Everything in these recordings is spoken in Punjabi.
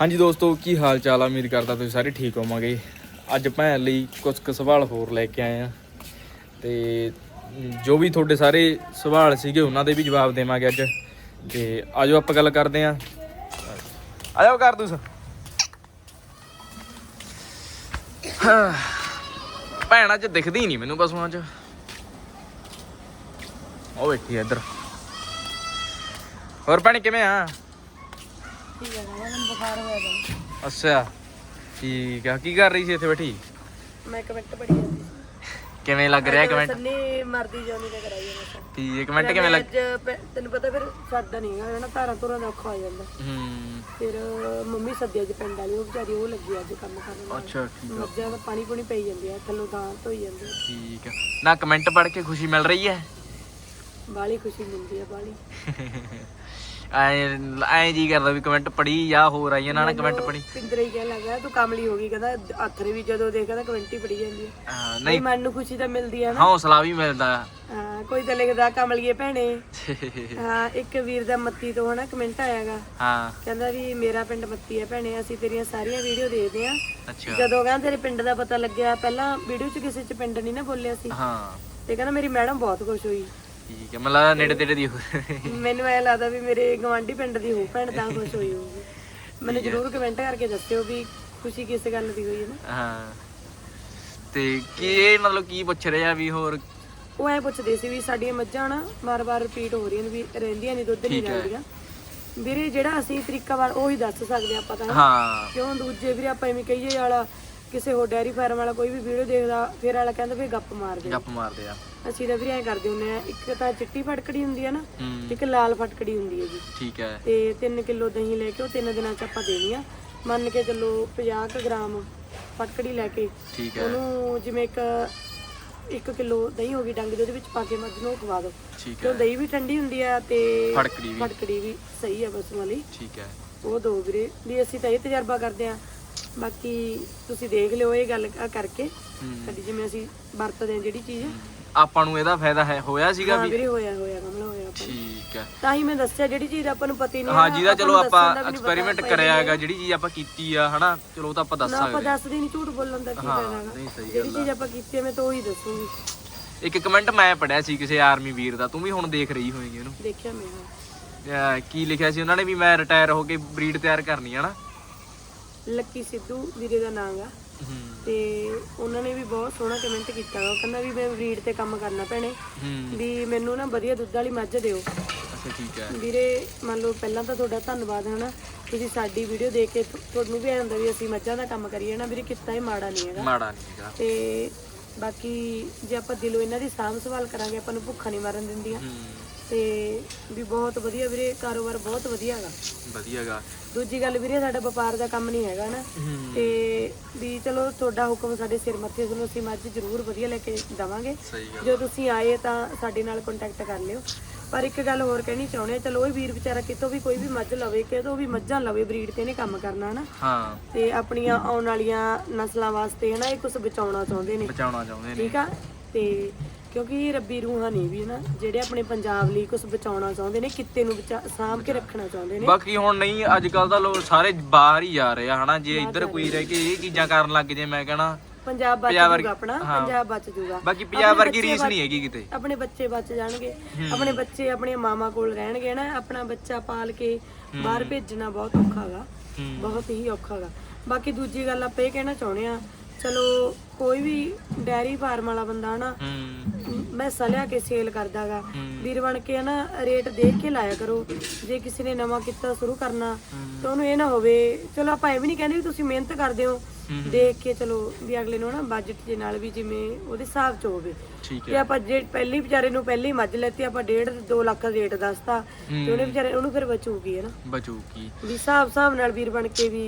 ਹਾਂਜੀ ਦੋਸਤੋ, ਕੀ ਹਾਲ ਚਾਲ ਆ? ਉਮੀਦ ਕਰਦਾ ਤੁਸੀਂ ਸਾਰੇ ਠੀਕ ਹੋਵੋਗੇ। ਅੱਜ ਭੈਣ ਲਈ ਕੁਝ ਕੁ ਸਵਾਲ ਹੋਰ ਲੈ ਕੇ ਆਏ ਆ। ਤੇ ਜੋ ਵੀ ਤੁਹਾਡੇ ਸਾਰੇ ਸਵਾਲ ਸੀਗੇ, ਉਹਨਾਂ ਦੇ ਵੀ ਜਵਾਬ ਦੇਵਾਂਗੇ ਅੱਜ। ਤੇ ਆਜੋ ਆਪਾਂ ਗੱਲ ਕਰਦੇ ਆ। ਆਜੋ ਕਰ ਤੂੰ ਭੈਣ ਅੱਜ ਦਿਖਦੀ ਨਹੀਂ ਮੈਨੂੰ ਪਸ਼ੂਆਂ 'ਚ। ਉਹ ਬੈਠੀ ਆ ਇੱਧਰ। ਹੋਰ ਭੈਣ ਕਿਵੇਂ ਆ? ਠੀਕ ਹੈ ਮੈਨੂੰ ਬੁਖਾਰ ਹੋਇਆ ਵਾ ਅੱਛਾ ਠੀਕ ਆ। ਕੀ ਕਰ ਰਹੀ ਸੀ ਇੱਥੇ ਬੈਠੀ? ਮੈਂ ਕਮੈਂਟ ਪੜੀ ਜਾਂਦੀ ਕਿਵੇਂ ਲੱਗ ਰਿਹਾ ਕਮੈਂਟ? ਸੰਨੀ ਮਰਦੀ ਜਾਨੀ ਤੇ ਕਰਾਈ ਜਾਂਦਾ ਠੀਕ ਕਮੈਂਟ ਕਿਵੇਂ ਲੱਗ ਅੱਜ ਪ- ਤੈਨੂੰ ਪਤਾ ਫਿਰ ਸਰਦਾ ਨਹੀਂ ਹੈਗਾ ਨਾ ਧਾਰਾਂ ਧੁਰਾਂ ਦਾ ਔਖਾ ਹੋ ਜਾਂਦਾ। ਹੂੰ। ਫਿਰ ਮੰਮੀ ਸੱਦਿਆ ਅੱਜ ਪਿੰਡ ਵਾਲੀ ਉਹ ਵਿਚਾਰੀ ਉਹ ਲੱਗੀ ਅੱਜ ਕੰਮ ਕਰਨ ਅੱਛਾ ਠੀਕ ਆ। ਮੱਝਾਂ ਦਾ ਪਾਣੀ ਪੂਣੀ ਪਈ ਜਾਂਦੇ ਆ ਥੱਲੋਂ ਦਾਲ ਧੋਈ ਜਾਂਦੇ ਆ। ਠੀਕ ਆ। ਨਾ ਕਮੈਂਟ ਪੜ੍ਹ ਕੇ ਖੁਸ਼ੀ ਮਿਲ ਰਹੀ ਹੈ? ਬਾਲੀ ਖੁਸ਼ੀ ਮਿਲਦੀ ਆ ਬਾਲੀ ਐ ਐ ਜੀ ਕਰਦਾ ਵੀ ਕਮੈਂਟ ਪੜੀ ਜਾਂ ਹੋਰ ਆਈ ਨਾ ਨਾ ਕਮੈਂਟ ਪੜੀ ਪਿੰਦਰੇ ਹੀ ਕਹਿਣ ਲੱਗਾ ਤੂੰ ਕਮਲੀ ਹੋ ਗਈ ਕਹਿੰਦਾ ਆਥਰੇ ਵੀ ਜਦੋਂ ਦੇਖਦਾ ਕਮੈਂਟ ਹੀ ਪੜੀ ਜਾਂਦੀ ਆ। ਹਾਂ, ਨਹੀਂ ਨਹੀਂ। ਮਨ ਨੂੰ ਖੁਸ਼ੀ ਤਾਂ ਮਿਲਦੀ ਆ ਨਾ। ਹੌਸਲਾ ਵੀ ਮਿਲਦਾ। ਹਾਂ, ਕੋਈ ਤਾਂ ਲਿਖਦਾ ਕਮਲੀਏ ਭੈਣੇ। ਹਾਂ ਇੱਕ ਵੀਰ ਦਾ ਮੱਤੀ ਤੋਂ ਹਨਾ ਕਮੈਂਟ ਆਇਆਗਾ। ਹਾਂ। ਕਹਿੰਦਾ ਵੀ ਮੇਰਾ ਪਿੰਡ ਮੱਤੀ ਹੈ ਭੈਣੇ ਅਸੀਂ ਤੇਰੀਆਂ ਸਾਰੀਆਂ ਵੀਡੀਓ ਦੇਖਦੇ ਆ। ਅੱਛਾ। ਜਦੋਂ ਕਹਿੰਦਾ ਤੇਰੇ ਪਿੰਡ ਦਾ ਪਤਾ ਲੱਗਿਆ ਪਹਿਲਾਂ ਵੀਡੀਓ 'ਚ ਕਿਸੇ 'ਚ ਪਿੰਡ ਨਹੀਂ ਨਾ ਬੋਲਿਆ ਸੀ। ਹਾਂ। ਤੇ ਕਹਿੰਦਾ ਮੇਰੀ ਮੈਡਮ ਬਹੁਤ ਖੁਸ਼ ਹੋਈ। ਠੀਕ ਹੈ ਮਤਲਬ ਨੇੜੇ ਤੇੜੇ ਦੀ ਹੋ। ਮੈਨੂੰ ਐ ਲੱਗਦਾ ਵੀ ਮੇਰੇ ਗਵਾਂਢੀ ਪਿੰਡ ਦੀ ਹੋ ਭੈਣ ਤਾਂ ਖੁਸ਼ ਹੋਈ ਹੋਊਗੀ। ਮੈਨੂੰ ਜਰੂਰ ਕਮੈਂਟ ਕਰਕੇ ਦੱਸਿਓ ਵੀ ਖੁਸ਼ੀ ਕਿਸ ਗੱਲ ਦੀ ਹੋਈ ਹੈ ਨਾ। ਹਾਂ। ਤੇ ਕੀ ਇਹ ਮਤਲਬ ਕੀ ਪੁੱਛ ਰਿਹਾ ਵੀ ਹੋਰ? ਉਹ ਐ ਪੁੱਛਦੇ ਸੀ ਵੀ ਸਾਡੀਆਂ ਮੱਝਾਂ ਨਾ ਵਾਰ-ਵਾਰ ਰਿਪੀਟ ਹੋ ਰਹੀਆਂ ਨੇ ਵੀ ਰਹਿੰਦੀਆਂ ਨਹੀਂ ਦੁੱਧ ਨਹੀਂ ਦਿੰਦੀਆਂ ਵੀਰੇ ਜਿਹੜਾ ਅਸੀਂ ਤਰੀਕਾ ਵਾਰ ਉਹੀ ਦੱਸ ਸਕਦੇ ਆਪਾਂ ਤਾਂ। ਹਾਂ। ਕਿਉਂ ਦੂਜੇ ਵੀਰੇ ਆਪਾਂ ਐਵੇਂ ਕਹੀਏ ਵਾਲਾ ਕਿਸੇ ਹੋਰ ਡੈਰੀ ਫਾਰਮ ਵਾਲਾ ਕੋਈ ਵੀ ਵੀਡੀਓ ਦੇਖਦਾ ਫਿਰ ਵਾਲਾ ਕਹਿੰਦਾ ਵੀ ਗੱਪ ਮਾਰਦੇ ਗੱਪ ਮਾਰਦੇ ਆ। ਅਸੀਂ ਤਾਂ ਵੀਰੇ ਐਂ ਕਰਦੇ ਹੁੰਨੇ ਆ ਇੱਕ ਤਾਂ ਚਿੱਟੀ ਫਟਕੜੀ ਹੁੰਦੀ ਆ ਨਾ ਹੂੰ। ਇੱਕ ਲਾਲ ਫਟਕੜੀ ਹੁੰਦੀ ਹੈ ਜੀ। ਠੀਕ ਹੈ। ਤੇ 3 ਕਿਲੋ ਦਹੀਂ ਲੈ ਕੇ ਉਹ ਤਿੰਨ ਦਿਨਾਂ ਚ ਆਪਾਂ ਦੇਣੀ ਆ। ਮੰਨ ਕੇ ਚੱਲੋ 50 ਕੁ ਗ੍ਰਾਮ ਫਟਕੜੀ ਲੈ ਕੇ ਠੀਕ ਹੈ। ਉਹਨੂੰ ਜਿਵੇਂ ਇੱਕ 1 ਕਿਲੋ ਦਹੀਂ ਹੋ ਗਈ ਡੰਗ ਦੇ ਉਹਦੇ ਵਿੱਚ ਪਾ ਕੇ ਮੱਝ ਨੂੰ ਖਵਾ ਦਿਓ ਠੀਕ ਹੈ। ਦਹੀਂ ਵੀ ਠੰਡੀ ਹੁੰਦੀ ਆ ਤੇ ਵੀ। ਫਟਕੜੀ ਵੀ ਸਹੀ ਆ ਪਸ਼ੂਆਂ ਲਈ ਠੀਕ ਹੈ। ਉਹ ਦੋ ਵੀਰੇ ਵੀ ਅਸੀਂ ਤਾਂ ਇਹ ਤਜਰਬਾ ਕਰਦੇ ਆ। ਬਾਕੀ ਤੁਸੀਂ ਦੇਖ ਲਿਓ ਇਹ ਗੱਲ ਕ- ਕਰਕੇ ਹੂੰ। ਸਾਡੀ ਜਿਵੇਂ ਅਸੀਂ ਵਰਤਦੇ ਆ ਜਿਹੜੀ ਚੀਜ਼। ਆਪਾਂ ਨੂੰ ਇਹਦਾ ਫਾਇਦਾ ਹੈ। ਹੋਇਆ ਸੀਗਾ ਹਾਂ ਵੀ? ਵੀਰੇ ਹੋਇਆ ਹੋਇਆ ਕਮਲਾ ਹੋਇਆ ਆਪਾਂ ਨੂੰ। ਠੀਕ ਹੈ। ਤਾਂ ਹੀ ਮੈਂ ਦੱਸਿਆ ਜਿਹੜੀ ਚੀਜ਼ ਆਪਾਂ ਨੂੰ ਪਤਾ ਨਹੀਂ ਹਾਂ ਜਿਹਦਾ ਚਲੋ ਆਪਾਂ ਐਕਸਪੈਰੀਮੈਂਟ ਕਰਿਆ ਹੈਗਾ ਜਿਹੜੀ ਚੀਜ਼ ਆਪਾਂ ਕੀਤੀ ਆ ਹਨਾ? ਚਲੋ ਉਹ ਤਾਂ ਆਪਾਂ ਦੱਸ ਨਾ ਆਪਾਂ ਸਕਦੇ ਦੱਸਦੇ ਨਹੀਂ ਝੂਠ ਬੋਲਣ ਦਾ ਕੀ ਹਾਂ, ਫਾਇਦਾ ਹੈਗਾ? ਨਹੀਂ, ਸਹੀ ਜਿਹੜੀ ਚੀਜ਼ ਆਪਾਂ ਕੀਤੀ ਹੈ ਮੈਂ ਤਾਂ ਉਹੀ ਦੱਸੂਗੀ। ਇੱਕ ਕਮੈਂਟ ਮੈਂ ਪੜਿਆ ਸੀ ਕਿਸੇ ਆਰਮੀ ਵੀਰ ਦਾ ਤੂੰ ਵੀ ਹੁਣ ਦੇਖ ਰਹੀ ਹੋਏਗੀ ਉਹਨੂੰ। ਦੇਖਿਆ ਮੈਂ ਹਾਂ। ਅਹ ਕੀ ਲਿਖਿਆ ਸੀ ਉਹਨਾਂ ਨੇ ਵੀ ਮੈਂ ਰਿਟਾਇਰ ਹੋ ਕੇ ਬਰੀਡ ਤਿਆਰ ਕਰਨੀ ਹੈ ਨਾ ਲੱਕੀ ਸਿੱਧੂ ਵੀਰੇ ਦਾ ਨਾਮ ਆ। ਤੇ ਉਹਨਾਂ ਨੇ ਵੀ ਬਹੁਤ ਸੋਹਣਾ ਕਮੈਂਟ ਕੀਤਾ ਗਾ। ਉਹ ਕਹਿੰਦਾ ਵੀ ਮੈਂ ਬਰੀਡ ਤੇ ਕੰਮ ਕਰਨਾ ਭੈਣੇ। ਵੀ ਮੈਨੂੰ ਨਾ ਵਧੀਆ ਦੁੱਧ ਵਾਲੀ ਮੱਝ ਦਿਓ। ਅੱਛਾ ਠੀਕ ਹੈ। ਵੀਰੇ ਮੰਨ ਲਓ ਪਹਿਲਾਂ ਤਾਂ ਤੁਹਾਡਾ ਧੰਨਵਾਦ ਹਨਾ ਤੁਸੀਂ ਸਾਡੀ ਵੀਡੀਓ ਦੇਖ ਕੇ ਤੁ- ਤੁਹਾਨੂੰ ਵੀ ਐਂ ਹੁੰਦਾ ਵੀ ਅਸੀਂ ਮੱਝਾਂ ਦਾ ਕੰਮ ਕਰੀਏ ਨਾ। ਵੀਰੇ ਕਿੱਤਾ ਹੀ ਮਾੜਾ ਨਹੀਂ ਹੈਗਾ। ਮਾੜਾ ਨਹੀਂ ਹੈਗਾ। ਤੇ ਬਾਕੀ ਜੇ ਆਪਾਂ ਦਿਲੋਂ ਇਹਨਾਂ ਦੀ ਸਾਂਭ ਸੰਭਾਲ ਕਰਾਂਗੇ ਆਪਾਂ ਨੂੰ ਭੁੱਖਾ ਨਹੀਂ ਮਾਰਨ ਦਿੰਦੀਆਂ। ਹੂੰ। ਤੇ ਵੀ ਬਹੁਤ ਵਧੀਆ ਵੀਰੇ ਕਾਰੋਬਾਰ ਬਹੁਤ ਵਧੀਆ ਹੈਗਾ। ਵਧੀਆਗਾ। ਦੂਜੀ ਗੱਲ ਵੀਰੇ ਸਾਡਾ ਵਪਾਰ ਦਾ ਕੰਮ ਨਹੀਂ ਹੈਗਾ ਨਾ। ਤੇ ਵੀ ਚਲੋ ਤੁਹਾਡਾ ਹੁਕਮ ਸਾਡੇ ਸਿਰ ਮੱਥੇ ਤੁਹਾਨੂੰ ਅਸੀਂ ਮੱਝ ਜ਼ਰੂਰ ਵਧੀਆ ਲੈ ਕੇ ਦਵਾਂਗੇ। ਸਹੀ ਗੱਲ ਜਦੋਂ ਤੁਸੀਂ ਆਏ ਤਾਂ ਸਾਡੇ ਨਾਲ ਕੰਟੈਕਟ ਕਰ ਲਿਓ। ਪਰ ਇੱਕ ਗੱਲ ਹੋਰ ਕਹਿਣੀ ਚਾਹੁੰਦੇ ਚਲੋ ਉਹ ਵੀਰ ਵਿਚਾਰਾ ਕਿਤੋਂ ਵੀ ਕੋਈ ਵੀ ਮੱਝ ਲਵੇ ਕਿਤੋਂ ਵੀ ਮੱਝਾਂ ਲਵੇ ਬਰੀਡ ਤੇ ਇਹਨੇ ਕੰਮ ਕਰਨਾ ਨਾ। ਹਾਂ। ਤੇ ਆਪਣੀਆਂ ਆਉਣ ਵਾਲੀਆਂ ਨਸਲਾਂ ਵਾਸਤੇ ਹਨਾ ਇਹ ਕੁਝ ਬਚਾਉਣਾ ਚਾਹੁੰਦੇ ਨੇ। ਬਚਾਉਣਾ ਚਾਹੁੰਦੇ ਨੇ। ਠੀਕ ਆ? ਤੇ ਕਿਉਂਕਿ ਰੱਬੀ ਰੂਹਾਂ ਨੇ ਵੀ ਨਾ ਜਿਹੜੇ ਆਪਣੇ ਪੰਜਾਬ ਲਈ ਕੁਝ ਬਚਾਉਣਾ ਚਾਹੁੰਦੇ ਨੇ ਕਿੱਤੇ ਨੂੰ ਬਚਾ ਸਾਂਭ ਕੇ ਰੱਖਣਾ ਚਾਹੁੰਦੇ ਨੇ। ਬਾਕੀ ਹੁਣ ਨਹੀਂ ਅੱਜ ਕੱਲ ਤਾਂ ਲੋਕ ਸਾਰੇ ਬਾਹਰ ਹੀ ਜਾ ਰਹੇ ਆ ਹਨਾ ਜੇ ਇੱਧਰ ਕੋਈ ਰਹਿ ਕੇ ਇਹ ਚੀਜ਼ਾਂ ਕਰਨ ਲੱਗ ਜੇ ਮੈਂ ਕਹਣਾ ਪੰਜਾਬ ਬਚ ਪੰਜਾਬ ਵਰਗੀ- ਜੂਗਾ ਆਪਣਾ ਹਾਂ। ਪੰਜਾਬ ਬਚ ਜੂਗਾ। ਬਾਕੀ ਪੰਜਾਬ ਵਰਗੀ ਰੀਸ ਨਹੀਂ ਹੈਗੀ ਕਿਤੇ। ਆਪਣੇ ਬੱਚੇ ਬਚ ਜਾਣਗੇ। ਆਪਣੇ ਬੱਚੇ ਆਪਣੇ ਮਾਮਾ ਕੋਲ ਰਹਿਣਗੇ ਨਾ ਆਪਣਾ ਬੱਚਾ ਪਾਲ ਕੇ ਬਾਹਰ ਭੇਜਣਾ ਬਹੁਤ ਔਖਾ ਗਾ। ਹੂੰ। ਬਹੁਤ ਹੀ ਔਖਾ ਗਾ। ਬਾਕੀ ਦੂਜੀ ਗੱਲ ਆਪਾਂ ਇਹ ਕਹਿਣਾ ਚਾਹੁੰਦੇ ਆ ਚਲੋ ਕੋਈ ਵੀ ਡੈਰੀ ਫਾਰਮ ਵਾਲਾ ਬੰਦਾ ਨਾ ਹੂੰ। ਮੈਂ ਸਲਿਆ ਕੇ ਸੇਲ ਕਰਦਾਗਾ। ਵੀਰ ਬਣ ਕੇ ਨਾ ਰੇਟ ਦੇਖ ਕੇ ਲਾਇਆ ਕਰੋ ਜੇ ਕਿਸੇ ਨੇ ਨਵਾਂ ਕੀਤਾ ਸ਼ੁਰੂ ਕਰਨਾ ਤਾਂ ਉਹਨੂੰ ਇਹ ਨਾ ਹੋਵੇ ਚਲੋ ਆਪਾਂ ਇਹ ਵੀ ਨਹੀਂ ਕਹਿੰਦੇ ਵੀ ਤੁਸੀਂ ਮਿਹਨਤ ਕਰਦੇ ਹੋ। ਦੇਖ ਕੇ ਚਲੋ ਵੀ ਅਗਲੇ ਨੂੰ ਨਾ ਬਜਟ ਦੇ ਨਾਲ ਵੀ ਜਿਵੇਂ ਉਹਦੇ ਹਿਸਾਬ ਚ ਹੋਵੇ। ਹੈ। ਆਪਾਂ ਜੇ ਪਹਿਲੀ ਵਿਚਾਰੇ ਨੂੰ ਪਹਿਲੀ ਮੱਝ ਲੈਤੀ ਆਪਾਂ 1.5 2 ਲੱਖ ਦਾ ਰੇਟ ਦੱਸਤਾ ਤੇ ਉਹਨੇ ਵਿਚਾਰੇ ਉਹਨੂੰ ਫਿਰ ਬਚੂਗੀ ਹੈ ਨਾ? ਬਚੂ ਕੀ ਵੀ ਹਿਸਾਬ ਹਿਸਾਬ ਨਾਲ ਵੀਰ ਬਣ ਕੇ ਵੀ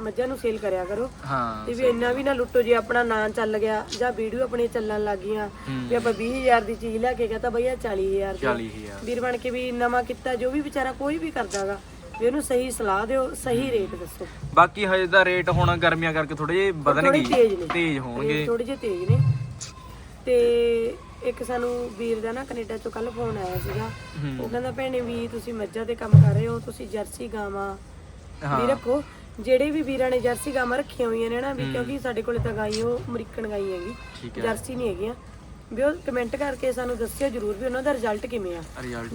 ਮੱਝਾਂ ਨੂੰ ਸੇਲ ਕਰਿਆ ਕਰੋ। ਹਾਂ ਤੇ ਵੀ ਇੰਨਾ ਵੀ ਨਾ ਲੁੱਟੋ ਜੇ ਆਪਣਾ ਨਾਂ ਚੱਲ ਗਿਆ ਜਾਂ ਵੀਡੀਓ ਆਪਣੀ ਚੱਲਣ ਲੱਗ ਗਈਆਂ ਵੀ ਆਪਾਂ 20000 ਦੀ ਚੀਜ਼ ਲੈ ਕੇ ਕਹਤਾ ਬਈਆ 40000 ਦੀ। 40000 ਵੀਰ ਬਣ ਕੇ ਵੀ ਨਵਾਂ ਕੀਤਾ ਜੋ ਵੀ ਵਿਚਾਰਾ ਕੋਈ ਵੀ ਕਰਦਾਗਾ ਵੀ ਉਹਨੂੰ ਸਹੀ ਸਲਾਹ ਦਿਓ ਸਹੀ ਰੇਟ ਦੱਸੋ। ਬਾਕੀ ਹਜੇ ਦਾ ਰੇਟ ਹੁਣ ਗਰਮੀਆਂ ਕਰਕੇ ਥੋੜੇ ਜਿਹੇ ਵਧਣਗੇ। ਤੇਜ਼ ਹੋਣਗੇ। ਥੋੜੇ ਜਿਹੇ ਤੇਜ਼ ਨੇ। ਤੇ ਇੱਕ ਸਾਨੂੰ ਵੀਰ ਦਾ ਨਾ ਕੈਨੇਡਾ ਚੋਂ ਕੱਲ ਫੋਨ ਆਇਆ ਸੀਗਾ। ਉਹ ਕਹਿੰਦਾ ਭੈਣੇ ਵੀ ਤੁਸੀਂ ਮੱਝਾਂ ਤੇ ਕੰਮ ਕਰ ਰਹੇ ਹੋ ਤੁਸੀਂ ਜਰਸੀ ਗਾਵਾਂ। ਵੀ ਰੱਖੋ। ਜਿਹੜੇ ਵੀ ਵੀਰਾਂ ਨੇ ਜਰਸੀ ਗਾਵਾਂ ਰੱਖੀਆਂ ਹੋਈਆਂ ਨੇ ਨਾ ਵੀ ਕਿਉਂਕਿ ਸਾਡੇ ਕੋਲੇ ਤਾਂ ਗਾਈ ਉਹ ਅਮਰੀਕਨ ਗਾਈ ਹੈਗੀ ਜਰਸੀ ਨਹੀਂ ਹੈਗੀਆਂ। ਵੀ ਉਹ ਕਮੈਂਟ ਕਰਕੇ ਸਾਨੂੰ ਦੱਸਿਓ ਜਰੂਰ ਵੀ ਉਹਨਾਂ ਦਾ ਰਿਜ਼ਲਟ ਕਿਵੇਂ ਆ।